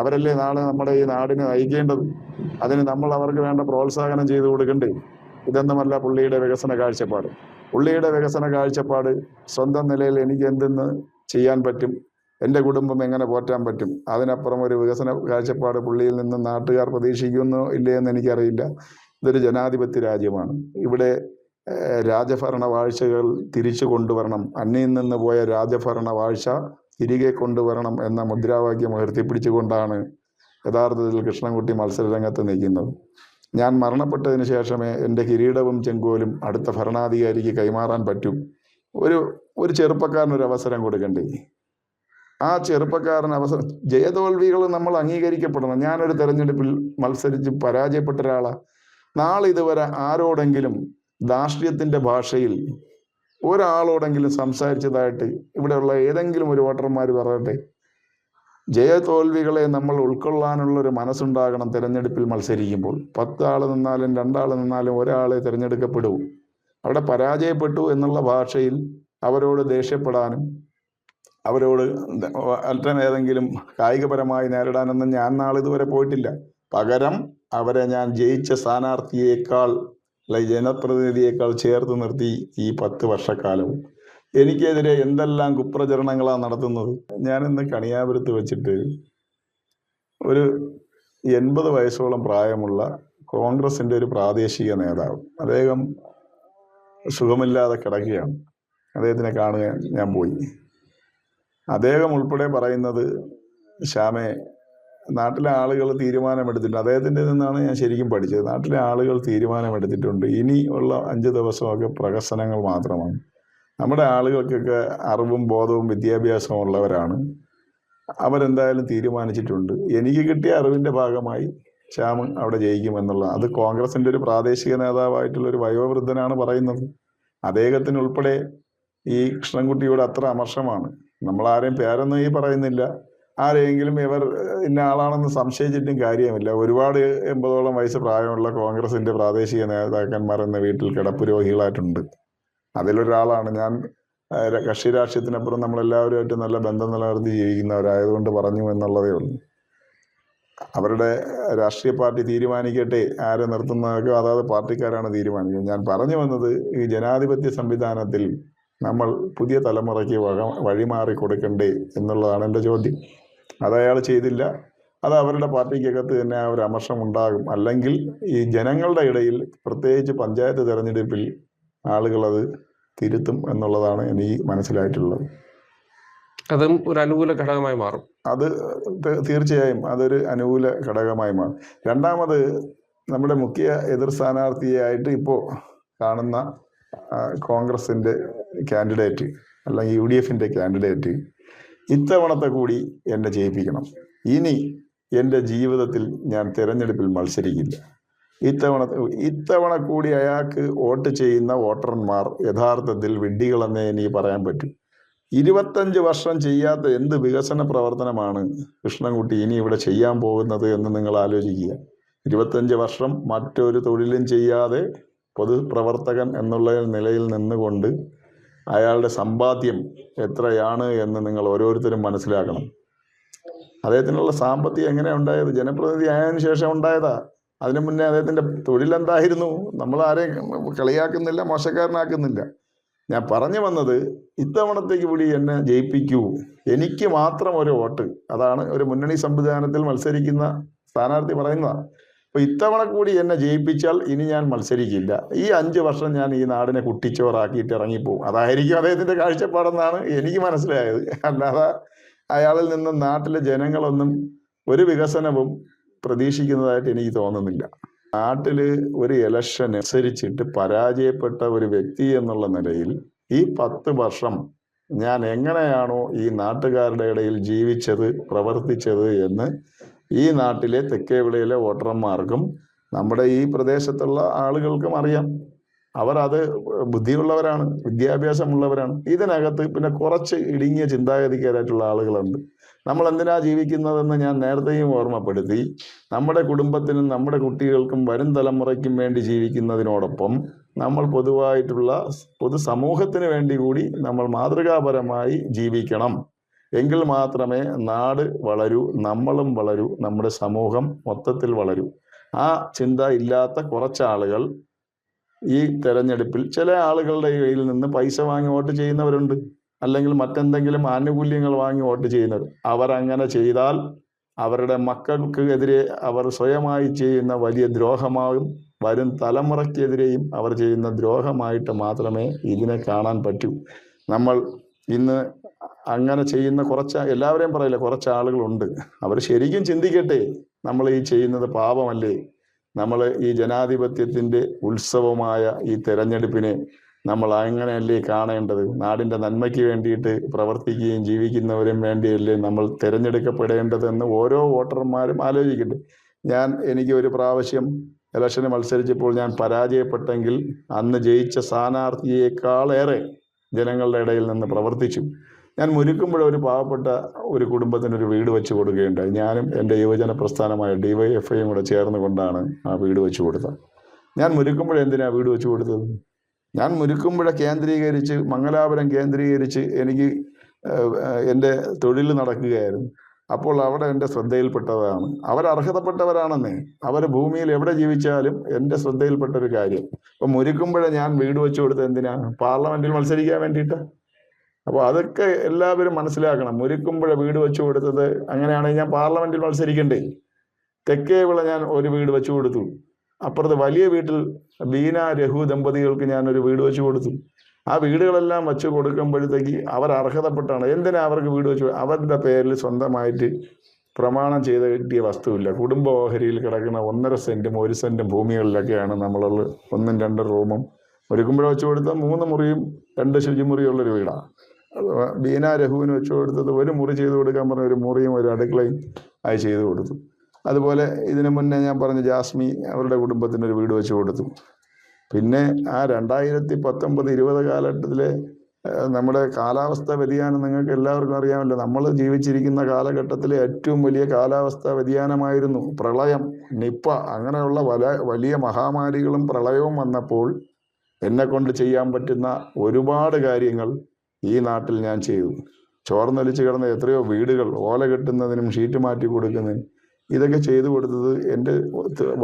S1: അവരല്ലേ നാളെ നമ്മുടെ ഈ നാടിനെ നയിക്കേണ്ടത്? അതിന് നമ്മൾ അവർക്ക് വേണ്ട പ്രോത്സാഹനം ചെയ്തു കൊടുക്കണ്ടേ? ഇതൊന്നുമല്ല പുള്ളിയുടെ വികസന കാഴ്ചപ്പാട്. പുള്ളിയുടെ വികസന കാഴ്ചപ്പാട് സ്വന്തം നിലയിൽ എനിക്ക് എന്തെന്ന് ചെയ്യാൻ പറ്റും? എന്റെ കുടുംബം എങ്ങനെ പോറ്റാൻ പറ്റും? അതിനപ്പുറം ഒരു വികസന കാഴ്ചപ്പാട് പുള്ളിയിൽ നിന്ന് നാട്ടുകാർ പ്രതീക്ഷിക്കുന്നോ ഇല്ലേ എന്ന് എനിക്കറിയില്ല. ഇതൊരു ജനാധിപത്യ രാജ്യമാണ്. ഇവിടെ രാജഭരണ വാഴ്ചകൾ തിരിച്ചു കൊണ്ടുവരണം. അന്യയിൽ നിന്ന് പോയ രാജഭരണ വാഴ്ച തിരികെ കൊണ്ടുവരണം എന്ന മുദ്രാവാക്യം ഉയർത്തിപ്പിടിച്ചുകൊണ്ടാണ് യഥാർത്ഥത്തിൽ കൃഷ്ണൻകുട്ടി മത്സരരംഗത്ത് നിൽക്കുന്നത്. ഞാൻ മരണപ്പെട്ടതിന് ശേഷമേ എന്റെ കിരീടവും ചെങ്കോലും അടുത്ത ഭരണാധികാരിക്ക് കൈമാറാൻ പറ്റും. ഒരു ഒരു ചെറുപ്പക്കാരന് ഒരു അവസരം കൊടുക്കണ്ടേ? ആ ചെറുപ്പക്കാരൻ അവസരം ജയതോൽവികൾ നമ്മൾ അംഗീകരിക്കപ്പെടണം ഞാനൊരു തെരഞ്ഞെടുപ്പിൽ മത്സരിച്ച് പരാജയപ്പെട്ട ഒരാളാണ് നാളെ ഇതുവരെ ആരോടെങ്കിലും ധാർഷ്ട്യത്തിന്റെ ഭാഷയിൽ ഒരാളോടെങ്കിലും സംസാരിച്ചതായിട്ട് ഇവിടെയുള്ള ഏതെങ്കിലും ഒരു വോട്ടർമാർ പറയട്ടെ. ജയതോൽവികളെ നമ്മൾ ഉൾക്കൊള്ളാനുള്ള ഒരു മനസ്സുണ്ടാകണം തിരഞ്ഞെടുപ്പിൽ മത്സരിക്കുമ്പോൾ. പത്ത് ആൾ നിന്നാലും രണ്ടാൾ നിന്നാലും ഒരാളെ തിരഞ്ഞെടുക്കപ്പെടൂ. അവിടെ പരാജയപ്പെട്ടു എന്നുള്ള ഭാഷയിൽ അവരോട് ദേഷ്യപ്പെടാനും അവരോട് അല്പം ഏതെങ്കിലും കായികപരമായി നേരിടാനൊന്നും ഞാൻ നാളിതുവരെ പോയിട്ടില്ല. പകരം അവരെ ഞാൻ ജയിച്ച സ്ഥാനാർത്ഥിയേക്കാൾ അല്ലെ ജനപ്രതിനിധിയേക്കാൾ ചേർത്ത് നിർത്തി ഈ പത്ത് വർഷക്കാലവും. എനിക്കെതിരെ എന്തെല്ലാം കുപ്രചരണങ്ങളാണ് നടത്തുന്നത്? ഞാനിന്ന് കണിയാപുരത്ത് വെച്ചിട്ട് ഒരു എൺപത് വയസ്സോളം പ്രായമുള്ള കോൺഗ്രസിന്റെ ഒരു പ്രാദേശിക നേതാവ് അദ്ദേഹം സുഖമില്ലാതെ കിടക്കുകയാണ്. അദ്ദേഹത്തിനെ കാണുക ഞാൻ പോയി. അദ്ദേഹം ഉൾപ്പെടെ പറയുന്നത് ശ്യാമെ നാട്ടിലെ ആളുകൾ തീരുമാനമെടുത്തിട്ടുണ്ട്. അദ്ദേഹത്തിന്റെ നിന്നാണ് ഞാൻ ശരിക്കും പഠിച്ചത്. നാട്ടിലെ ആളുകൾ തീരുമാനമെടുത്തിട്ടുണ്ട്. ഇനി ഉള്ള അഞ്ച് ദിവസമൊക്കെ പ്രഹസനങ്ങൾ മാത്രമാണ്. നമ്മുടെ ആളുകൾക്കൊക്കെ അറിവും ബോധവും വിദ്യാഭ്യാസവും ഉള്ളവരാണ്. അവരെന്തായാലും തീരുമാനിച്ചിട്ടുണ്ട്. എനിക്ക് കിട്ടിയ അറിവിന്റെ ഭാഗമായി ശ്യാമ് അവിടെ ജയിക്കുമെന്നുള്ള അത് കോൺഗ്രസിന്റെ ഒരു പ്രാദേശിക നേതാവായിട്ടുള്ള ഒരു വയോവൃദ്ധനാണ് പറയുന്നത്. അദ്ദേഹത്തിന് ഉൾപ്പെടെ ഈ കൃഷ്ണൻകുട്ടിയോട് അത്ര അമർഷമാണ്. നമ്മളാരെയും പേരൊന്നും ഈ പറയുന്നില്ല. ആരെയെങ്കിലും ഇവർ ഇന്ന ആളാണെന്ന് സംശയിച്ചിട്ടും കാര്യമില്ല. ഒരുപാട് എൺപതോളം വയസ്സ് പ്രായമുള്ള കോൺഗ്രസിന്റെ പ്രാദേശിക നേതാക്കന്മാർ എന്ന വീട്ടിൽ കിടപ്പുരോഗികളായിട്ടുണ്ട് അതിലൊരാളാണ് ഞാൻ കക്ഷി രാഷ്ട്രീയത്തിനപ്പുറം നമ്മളെല്ലാവരുമായിട്ട് നല്ല ബന്ധം നിലനിർത്തി ജീവിക്കുന്നവരായതുകൊണ്ട് പറഞ്ഞു എന്നുള്ളതേ ഉള്ളൂ. അവരുടെ രാഷ്ട്രീയ പാർട്ടി തീരുമാനിക്കട്ടെ ആരെ നിർത്തുന്നതൊക്കെ അതാത് പാർട്ടിക്കാരാണ് തീരുമാനിക്കുന്നത്. ഞാൻ പറഞ്ഞു വന്നത് ഈ ജനാധിപത്യ സംവിധാനത്തിൽ നമ്മൾ പുതിയ തലമുറയ്ക്ക് വക വഴിമാറി കൊടുക്കണ്ടേ എന്നുള്ളതാണ് എന്റെ ചോദ്യം. അത് അയാൾ ചെയ്തില്ല. അത് അവരുടെ പാർട്ടിക്കകത്ത് തന്നെ ആ ഒരു അമർഷം ഉണ്ടാകും അല്ലെങ്കിൽ ഈ ജനങ്ങളുടെ ഇടയിൽ പ്രത്യേകിച്ച് പഞ്ചായത്ത് തിരഞ്ഞെടുപ്പിൽ ആളുകളത് തിരുത്തും എന്നുള്ളതാണ് എനിക്ക് മനസ്സിലായിട്ടുള്ളത്.
S2: അതും ഒരു അനുകൂല ഘടകമായി മാറും.
S1: അത് തീർച്ചയായും അതൊരു അനുകൂല ഘടകമായി മാറും. രണ്ടാമത് നമ്മുടെ മുഖ്യ എതിർ സ്ഥാനാർത്ഥിയായിട്ട് ഇപ്പോൾ കാണുന്ന ആ, കോൺഗ്രസിന്റെ കാൻഡിഡേറ്റ് അല്ലെങ്കിൽ യു ഡി എഫിന്റെ കാൻഡിഡേറ്റ് ഇത്തവണത്തെ കൂടി എന്നെ ജയിപ്പിക്കണം. ഇനി എന്റെ ജീവിതത്തിൽ ഞാൻ തിരഞ്ഞെടുപ്പിൽ മത്സരിക്കില്ല. ഇത്തവണ ഇത്തവണ കൂടി അയാൾക്ക് വോട്ട് ചെയ്യുന്ന വോട്ടർമാർ യഥാർത്ഥത്തിൽ വിഡ്ഢികളെന്നേ എനിക്ക് പറയാൻ പറ്റും. ഇരുപത്തഞ്ച് വർഷം ചെയ്യാത്ത എന്ത് വികസന പ്രവർത്തനമാണ് കൃഷ്ണൻകുട്ടി ഇനി ഇവിടെ ചെയ്യാൻ പോകുന്നത് എന്ന് നിങ്ങൾ ആലോചിക്കുക. ഇരുപത്തഞ്ച് വർഷം മറ്റൊരു തൊഴിലും ചെയ്യാതെ പൊതുപ്രവർത്തകൻ എന്നുള്ള നിലയിൽ നിന്നുകൊണ്ട് അയാളുടെ സമ്പാദ്യം എത്രയാണ് എന്ന് നിങ്ങൾ ഓരോരുത്തരും മനസ്സിലാക്കണം. അദ്ദേഹത്തിനുള്ള സാമ്പത്തികം എങ്ങനെ ഉണ്ടായത്? ജനപ്രതിനിധി ആയതിനു ശേഷം ഉണ്ടായതാ. അതിനു മുന്നേ അദ്ദേഹത്തിന്റെ തൊഴിലെന്തായിരുന്നു? നമ്മൾ ആരെയും കളിയാക്കുന്നില്ല മോശക്കാരനാക്കുന്നില്ല. ഞാൻ പറഞ്ഞു വന്നത് ഇത്തവണത്തേക്ക് കൂടി എന്നെ ജയിപ്പിക്കൂ. എനിക്ക് മാത്രം ഒരു വോട്ട്. അതാണ് ഒരു മുന്നണി സംവിധാനത്തിൽ മത്സരിക്കുന്ന സ്ഥാനാർത്ഥി പറയുന്നതാണ് അപ്പൊ ഇത്തവണ കൂടി എന്നെ ജയിപ്പിച്ചാൽ ഇനി ഞാൻ മത്സരിക്കില്ല. ഈ അഞ്ച് വർഷം ഞാൻ ഈ നാടിനെ കുട്ടിച്ചോറാക്കിയിട്ട് ഇറങ്ങിപ്പോവും. അതായിരിക്കും അദ്ദേഹത്തിന്റെ കാഴ്ചപ്പാടെന്നാണ് എനിക്ക് മനസ്സിലായത്. അല്ലാതെ അയാളിൽ നിന്ന് നാട്ടിലെ ജനങ്ങളൊന്നും ഒരു വികസനവും പ്രതീക്ഷിക്കുന്നതായിട്ട് എനിക്ക് തോന്നുന്നില്ല. നാട്ടിൽ ഒരു ഇലക്ഷൻ അനുസരിച്ചിട്ട് പരാജയപ്പെട്ട ഒരു വ്യക്തി എന്നുള്ള നിലയിൽ ഈ പത്ത് വർഷം ഞാൻ എങ്ങനെയാണോ ഈ നാട്ടുകാരുടെ ഇടയിൽ ജീവിച്ചത് പ്രവർത്തിച്ചത് എന്ന് ഈ നാട്ടിലെ തെക്കേവിളയിലെ വോട്ടർമാർക്കും നമ്മുടെ ഈ പ്രദേശത്തുള്ള ആളുകൾക്കും അറിയാം. അവർ അത് ബുദ്ധിയുള്ളവരാണ് വിദ്യാഭ്യാസമുള്ളവരാണ്. ഇതിനകത്ത് പിന്നെ കുറച്ച് ഇടുങ്ങിയ ചിന്താഗതിക്കാരായിട്ടുള്ള ആളുകളുണ്ട്. നമ്മൾ എന്തിനാ ജീവിക്കുന്നതെന്ന് ഞാൻ നേരത്തെയും ഓർമ്മപ്പെടുത്തി. നമ്മുടെ കുടുംബത്തിനും നമ്മുടെ കുട്ടികൾക്കും വരും തലമുറയ്ക്കും വേണ്ടി ജീവിക്കുന്നതിനോടൊപ്പം നമ്മൾ പൊതുവായിട്ടുള്ള പൊതുസമൂഹത്തിന് വേണ്ടി കൂടി നമ്മൾ മാതൃകാപരമായി ജീവിക്കണം. എങ്കിൽ മാത്രമേ നാട് വളരൂ നമ്മളും വളരൂ നമ്മുടെ സമൂഹം മൊത്തത്തിൽ വളരൂ. ആ ചിന്ത ഇല്ലാത്ത കുറച്ചാളുകൾ ഈ തെരഞ്ഞെടുപ്പിൽ ചില ആളുകളുടെ കയ്യിൽ നിന്ന് പൈസ വാങ്ങി വോട്ട് ചെയ്യുന്നവരുണ്ട്. അല്ലെങ്കിൽ മറ്റെന്തെങ്കിലും ആനുകൂല്യങ്ങൾ വാങ്ങി വോട്ട് ചെയ്യുന്നവർ. അവർ അങ്ങനെ ചെയ്താൽ അവരുടെ മക്കൾക്ക് എതിരെ അവർ സ്വയമായി ചെയ്യുന്ന വലിയ ദ്രോഹമാകും. വരും തലമുറയ്ക്കെതിരെയും അവർ ചെയ്യുന്ന ദ്രോഹമായിട്ട് മാത്രമേ ഇതിനെ കാണാൻ പറ്റൂ. നമ്മൾ ഇന്ന് അങ്ങനെ ചെയ്യുന്ന കുറച്ച് എല്ലാവരെയും പറയില്ല കുറച്ച് ആളുകളുണ്ട്. അവർ ശരിക്കും ചിന്തിക്കട്ടെ നമ്മൾ ഈ ചെയ്യുന്നത് പാപമല്ലേ? നമ്മൾ ഈ ജനാധിപത്യത്തിന്റെ ഉത്സവമായ ഈ തെരഞ്ഞെടുപ്പിനെ നമ്മൾ അങ്ങനെയല്ലേ കാണേണ്ടത്? നാടിന്റെ നന്മയ്ക്ക് വേണ്ടിയിട്ട് പ്രവർത്തിക്കുകയും ജീവിക്കുന്നവരും വേണ്ടിയല്ലേ നമ്മൾ തിരഞ്ഞെടുക്കപ്പെടേണ്ടതെന്ന് ഓരോ വോട്ടർമാരും ആലോചിക്കട്ടെ. ഞാൻ എനിക്ക് ഒരു പ്രാവശ്യം ഇലക്ഷന് മത്സരിച്ചപ്പോൾ ഞാൻ പരാജയപ്പെട്ടെങ്കിൽ അന്ന് ജയിച്ച സ്ഥാനാർത്ഥിയേക്കാളേറെ ജനങ്ങളുടെ ഇടയിൽ നിന്ന് പ്രവർത്തിച്ചു. ഞാൻ മുരുക്കുമ്പോൾ ഒരു പാവപ്പെട്ട ഒരു കുടുംബത്തിന് ഒരു വീട് വെച്ച് കൊടുക്കുകയുണ്ടായി. ഞാനും എന്റെ യുവജന പ്രസ്ഥാനമായ ഡിവൈഎഫ്ഐയും കൂടെ ചേർന്ന് കൊണ്ടാണ് ആ വീട് വെച്ച് കൊടുത്തത്. ഞാൻ മുരുക്കുമ്പോൾ എന്തിനാ വീട് വെച്ച് കൊടുത്തത്? ഞാൻ മുരുക്കുമ്പുഴ കേന്ദ്രീകരിച്ച് മംഗലാപുരം കേന്ദ്രീകരിച്ച് എനിക്ക് എന്റെ തൊഴിൽ നടക്കുകയായിരുന്നു. അപ്പോൾ അവിടെ എന്റെ ശ്രദ്ധയിൽപ്പെട്ടതാണ്. അവർ അർഹതപ്പെട്ടവരാണെന്നേ. അവർ ഭൂമിയിൽ എവിടെ ജീവിച്ചാലും എന്റെ ശ്രദ്ധയിൽപ്പെട്ട ഒരു കാര്യം. അപ്പം മുരുക്കുമ്പുഴ ഞാൻ വീട് വെച്ചു കൊടുത്തത് എന്തിനാ? പാർലമെന്റിൽ മത്സരിക്കാൻ വേണ്ടിയിട്ട്. അപ്പോൾ അതൊക്കെ എല്ലാവരും മനസ്സിലാക്കണം. മുരുക്കുമ്പുഴ വീട് വെച്ചു കൊടുത്തത് അങ്ങനെയാണെങ്കിൽ ഞാൻ പാർലമെന്റിൽ മത്സരിക്കണ്ടേ? തെക്കേ വിള ഞാൻ ഒരു വീട് വെച്ചു കൊടുത്തു. അപ്പുറത്ത് വലിയ വീട്ടിൽ ബീന രഘു ദമ്പതികൾക്ക് ഞാൻ ഒരു വീട് വെച്ചു കൊടുത്തു. ആ വീടുകളെല്ലാം വെച്ച് കൊടുക്കുമ്പോഴത്തേക്ക് അവർ അർഹതപ്പെട്ടാണ്. എന്തിനാ അവർക്ക് വീട് വെച്ചു? അവരുടെ പേരിൽ സ്വന്തമായിട്ട് പ്രമാണം ചെയ്ത് കിട്ടിയ വസ്തുവില്ല. കുടുംബ ഓഹരിയിൽ കിടക്കുന്ന ഒന്നര സെന്റും ഒരു സെന്റും ഭൂമികളിലൊക്കെയാണ് നമ്മളുള്ള ഒന്നും രണ്ടും റൂമും. ഒരുക്കുമ്പോഴ വെച്ചു കൊടുത്താൽ മൂന്ന് മുറിയും രണ്ട് ശുചിമുറിയുള്ളൊരു വീടാണ്. ബീന രഘുവിന് വെച്ചു കൊടുത്തത് ഒരു മുറി ചെയ്തു കൊടുക്കാൻ പറഞ്ഞ ഒരു മുറിയും ഒരു അടുക്കളയും ആയി ചെയ്തു കൊടുത്തു. അതുപോലെ ഇതിനു മുന്നേ ഞാൻ പറഞ്ഞ ജാസ്മി അവരുടെ കുടുംബത്തിന് ഒരു വീട് വെച്ചു കൊടുത്തു. പിന്നെ ആ രണ്ടായിരത്തി പത്തൊമ്പത് ഇരുപത് കാലഘട്ടത്തിലെ നമ്മുടെ കാലാവസ്ഥ വ്യതിയാനം നിങ്ങൾക്ക് എല്ലാവർക്കും അറിയാമല്ലോ. നമ്മൾ ജീവിച്ചിരിക്കുന്ന കാലഘട്ടത്തിലെ ഏറ്റവും വലിയ കാലാവസ്ഥ വ്യതിയാനമായിരുന്നു പ്രളയം നിപ്പ അങ്ങനെയുള്ള വല വലിയ മഹാമാരികളും പ്രളയവും വന്നപ്പോൾ എന്നെ കൊണ്ട് ചെയ്യാൻ പറ്റുന്ന ഒരുപാട് കാര്യങ്ങൾ ഈ നാട്ടിൽ ഞാൻ ചെയ്തു. ചോർന്നൊലിച്ച് കിടന്ന എത്രയോ വീടുകൾ ഓല കെട്ടുന്നതിനും ഷീറ്റ് മാറ്റി കൊടുക്കുന്നതിനും ഇതൊക്കെ ചെയ്തു കൊടുത്തത് എന്റെ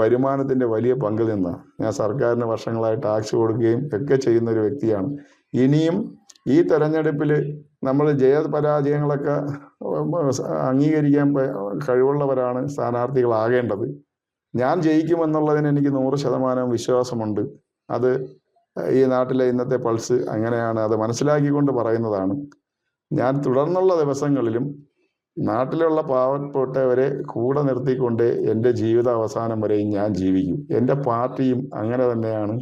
S1: വരുമാനത്തിന്റെ വലിയ പങ്കിൽ നിന്നാണ്. ഞാൻ സർക്കാരിന് വർഷങ്ങളായി ടാക്സ് കൊടുക്കുകയും ഒക്കെ ചെയ്യുന്ന ഒരു വ്യക്തിയാണ്. ഇനിയും ഈ തെരഞ്ഞെടുപ്പിൽ നമ്മൾ ജയപരാജയങ്ങളൊക്കെ അംഗീകരിക്കാൻ കഴിവുള്ളവരാണ് സ്ഥാനാർത്ഥികളാകേണ്ടത്. ഞാൻ ജയിക്കുമെന്നുള്ളതിന് എനിക്ക് നൂറ് ശതമാനം വിശ്വാസമുണ്ട്. അത് ഈ നാട്ടിലെ ഇന്നത്തെ പൾസ് അങ്ങനെയാണ് അത് മനസ്സിലാക്കിക്കൊണ്ട് പറയുന്നതാണ്. ഞാൻ തുടർന്നുള്ള ദിവസങ്ങളിലും നാട്ടിലുള്ള പാവപ്പെട്ടവരെ കൂടെ നിർത്തിക്കൊണ്ട് എന്റെ ജീവിത അവസാനം വരെയും ഞാൻ ജീവിക്കും. എന്റെ പാർട്ടിയും അങ്ങനെ തന്നെയാണ്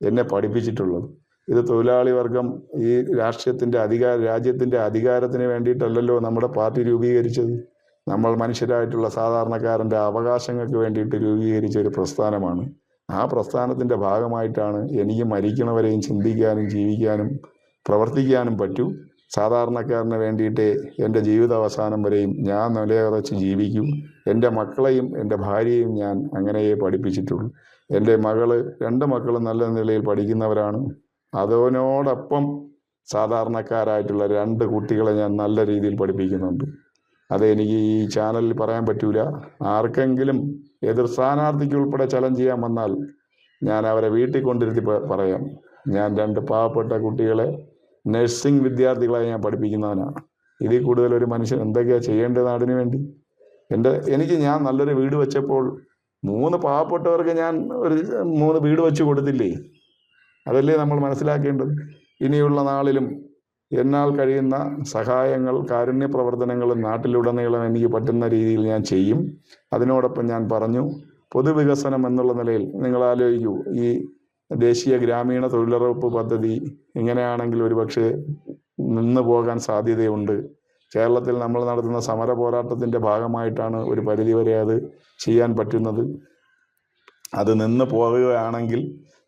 S1: എന്നെ പഠിപ്പിച്ചിട്ടുള്ളത്. ഇത് തൊഴിലാളി വർഗം ഈ രാഷ്ട്രീയത്തിന്റെ അധികാര രാജ്യത്തിന്റെ അധികാരത്തിന് വേണ്ടിയിട്ടല്ലല്ലോ നമ്മുടെ പാർട്ടി രൂപീകരിച്ചത്. നമ്മൾ മനുഷ്യരായിട്ടുള്ള സാധാരണക്കാരന്റെ അവകാശങ്ങൾക്ക് വേണ്ടിയിട്ട് രൂപീകരിച്ച ഒരു പ്രസ്ഥാനമാണ്. ആ പ്രസ്ഥാനത്തിന്റെ ഭാഗമായിട്ടാണ് എനിക്ക് മരിക്കണവരെയും ചിന്തിക്കാനും ജീവിക്കാനും പ്രവർത്തിക്കാനും പറ്റൂ. സാധാരണക്കാരന് വേണ്ടിയിട്ട് എന്റെ ജീവിത അവസാനം വരെയും ഞാൻ നിലയുറച്ച് ജീവിക്കും. എന്റെ മക്കളെയും എന്റെ ഭാര്യയും ഞാൻ അങ്ങനെയേ പഠിപ്പിച്ചിട്ടുള്ളൂ. എന്റെ മകൾ രണ്ട് മക്കളും നല്ല നിലയിൽ പഠിക്കുന്നവരാണ്. അതോനോടൊപ്പം സാധാരണക്കാരായിട്ടുള്ള രണ്ട് കുട്ടികളെ ഞാൻ നല്ല രീതിയിൽ പഠിപ്പിക്കുന്നുണ്ട്. അതെനിക്ക് ഈ ചാനലിൽ പറയാൻ പറ്റൂല. ആർക്കെങ്കിലും എതിർ സ്ഥാനാർത്ഥിക്ക് ഉൾപ്പെടെ ചലഞ്ച് ചെയ്യാൻ വന്നാൽ ഞാൻ അവരെ വീട്ടിൽ കൊണ്ടിരുത്തി പറയാം. ഞാൻ രണ്ട് പാവപ്പെട്ട കുട്ടികളെ നഴ്സിംഗ് വിദ്യാർത്ഥികളായി ഞാൻ പഠിപ്പിക്കുന്നവനാണ് ഇതിൽ കൂടുതൽ ഒരു മനുഷ്യൻ എന്തൊക്കെയാ ചെയ്യേണ്ടത് നാടിന് വേണ്ടി? എന്റെ എനിക്ക് ഞാൻ നല്ലൊരു വീട് വെച്ചപ്പോൾ മൂന്ന് പാവപ്പെട്ടവർക്ക് ഞാൻ ഒരു മൂന്ന് വീട് വെച്ച് കൊടുത്തില്ലേ? അതല്ലേ നമ്മൾ മനസ്സിലാക്കേണ്ടത്? ഇനിയുള്ള നാളിലും എന്നാൽ കഴിയുന്ന സഹായങ്ങൾ കാരുണ്യ പ്രവർത്തനങ്ങൾ നാട്ടിലുടനീളം എനിക്ക് പറ്റുന്ന രീതിയിൽ ഞാൻ ചെയ്യും. അതിനോടൊപ്പം ഞാൻ പറഞ്ഞു പൊതുവികസനം എന്നുള്ള നിലയിൽ നിങ്ങൾ ആലോചിക്കൂ ഈ ദേശീയ ഗ്രാമീണ തൊഴിലുറപ്പ് പദ്ധതി ഇങ്ങനെയാണെങ്കിൽ ഒരുപക്ഷെ നിന്ന് പോകാൻ സാധ്യതയുണ്ട്. കേരളത്തിൽ നമ്മൾ നടത്തുന്ന സമര പോരാട്ടത്തിന്റെ ഭാഗമായിട്ടാണ് ഒരു പരിധിവരെ അത് ചെയ്യാൻ പറ്റുന്നത്. അത് നിന്ന് പോകുകയാണെങ്കിൽ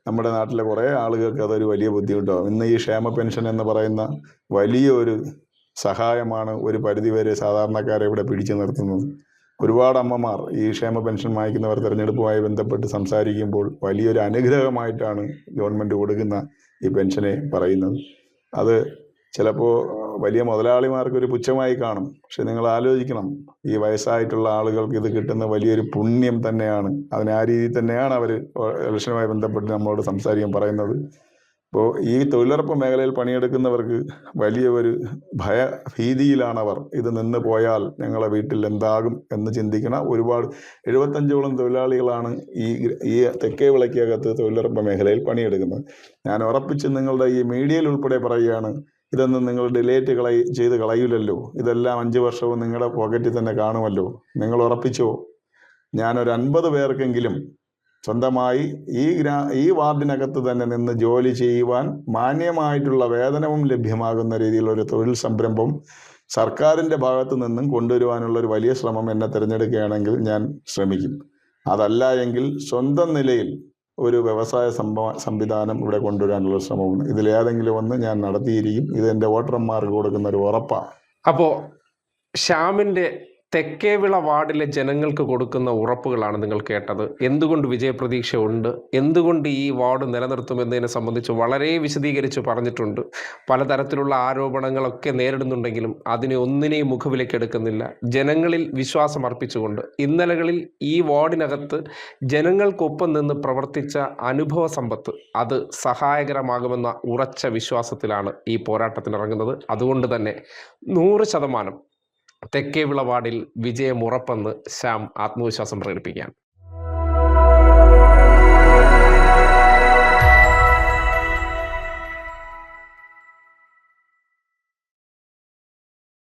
S1: നമ്മുടെ നാട്ടിലെ കുറേ ആളുകൾക്ക് അതൊരു വലിയ ബുദ്ധിമുട്ടാകും ഇന്ന് ഈ ക്ഷേമ പെൻഷൻ എന്ന് പറയുന്ന വലിയൊരു സഹായമാണ് ഒരു പരിധിവരെ സാധാരണക്കാരെ ഇവിടെ പിടിച്ചു നിർത്തുന്നത്. ഒരുപാട് അമ്മമാർ ഈ ക്ഷേമ പെൻഷൻ വാങ്ങിക്കുന്നവർ തിരഞ്ഞെടുപ്പുമായി ബന്ധപ്പെട്ട് സംസാരിക്കുമ്പോൾ വലിയൊരു അനുഗ്രഹമായിട്ടാണ് ഗവൺമെന്റ് കൊടുക്കുന്ന ഈ പെൻഷനെ പറയുന്നത്. അത് ചിലപ്പോൾ വലിയ മുതലാളിമാർക്ക് ഒരു പുച്ഛമായി കാണും. പക്ഷെ നിങ്ങൾ ആലോചിക്കണം ഈ വയസ്സായിട്ടുള്ള ആളുകൾക്ക് ഇത് കിട്ടുന്ന വലിയൊരു പുണ്യം തന്നെയാണ്. അതിന് ആ രീതിയിൽ തന്നെയാണ് അവർ ഇലക്ഷനുമായി ബന്ധപ്പെട്ട് നമ്മളോട് സംസാരിക്കാൻ പറയുന്നത്. അപ്പോൾ ഈ തൊഴിലുറപ്പ് മേഖലയിൽ പണിയെടുക്കുന്നവർക്ക് വലിയ ഒരു ഭയ ഭീതിയിലാണവർ ഇത് നിന്ന് പോയാൽ ഞങ്ങളെ വീട്ടിൽ എന്താകും എന്ന് ചിന്തിക്കണ ഒരുപാട് എഴുപത്തഞ്ചോളം തൊഴിലാളികളാണ് ഈ ഈ തെക്കേ വിളക്കകത്ത് തൊഴിലുറപ്പ് മേഖലയിൽ പണിയെടുക്കുന്നത്. ഞാൻ ഉറപ്പിച്ച് നിങ്ങളുടെ ഈ മീഡിയയിൽ ഉൾപ്പെടെ പറയുകയാണ് ഇതൊന്നും നിങ്ങൾ ഡിലേറ്റ് കളയി ചെയ്ത് കളയില്ലല്ലോ ഇതെല്ലാം അഞ്ച് വർഷവും നിങ്ങളുടെ പോക്കറ്റിൽ തന്നെ കാണുമല്ലോ. നിങ്ങൾ ഉറപ്പിച്ചോ? ഞാനൊരു അൻപത് പേർക്കെങ്കിലും സ്വന്തമായി ഈ ഗ്രാ ഈ വാർഡിനകത്ത് തന്നെ നിന്ന് ജോലി ചെയ്യുവാൻ മാന്യമായിട്ടുള്ള വേതനവും ലഭ്യമാകുന്ന രീതിയിലുള്ള ഒരു തൊഴിൽ സംരംഭം സർക്കാരിന്റെ ഭാഗത്തു നിന്നും കൊണ്ടുവരുവാനുള്ള ഒരു വലിയ ശ്രമം എന്നെ തിരഞ്ഞെടുക്കുകയാണെങ്കിൽ ഞാൻ ശ്രമിക്കും. അതല്ല എങ്കിൽ സ്വന്തം നിലയിൽ ഒരു വ്യവസായ സംഭവ സംവിധാനം ഇവിടെ കൊണ്ടുവരാനുള്ള ശ്രമമാണ്. ഇതിലേതെങ്കിലും ഒന്ന് ഞാൻ നടത്തിയിരിക്കും. ഇത് എന്റെ വോട്ടർമാർക്ക് കൊടുക്കുന്ന ഒരു ഉറപ്പാണ്.
S2: അപ്പോൾ ശ്യാമിന്റെ തെക്കേവിള വാർഡിലെ ജനങ്ങൾക്ക് കൊടുക്കുന്ന ഉറപ്പുകളാണ് നിങ്ങൾ കേട്ടത്. എന്തുകൊണ്ട് വിജയപ്രതീക്ഷ ഉണ്ട്? എന്തുകൊണ്ട് ഈ വാർഡ് നിലനിർത്തുമെന്നതിനെ സംബന്ധിച്ച് വളരെ വിശദീകരിച്ച് പറഞ്ഞിട്ടുണ്ട്. പലതരത്തിലുള്ള ആരോപണങ്ങളൊക്കെ നേരിടുന്നുണ്ടെങ്കിലും അതിനെ ഒന്നിനെയും മുഖവിലേക്കെടുക്കുന്നില്ല ജനങ്ങളിൽ വിശ്വാസം അർപ്പിച്ചുകൊണ്ട് ഇന്നലകളിൽ ഈ വാർഡിനകത്ത് ജനങ്ങൾക്കൊപ്പം നിന്ന് പ്രവർത്തിച്ച അനുഭവ സമ്പത്ത് അത് സഹായകരമാകുമെന്ന ഉറച്ച വിശ്വാസത്തിലാണ് ഈ പോരാട്ടത്തിനിറങ്ങുന്നത്. അതുകൊണ്ട് തന്നെ നൂറ് ശതമാനം തെക്കേവിള വിളവാടിൽ വിജയം ഉറപ്പെന്ന് ശ്യാം ആത്മവിശ്വാസം പ്രകടിപ്പിക്കുകയാണ്.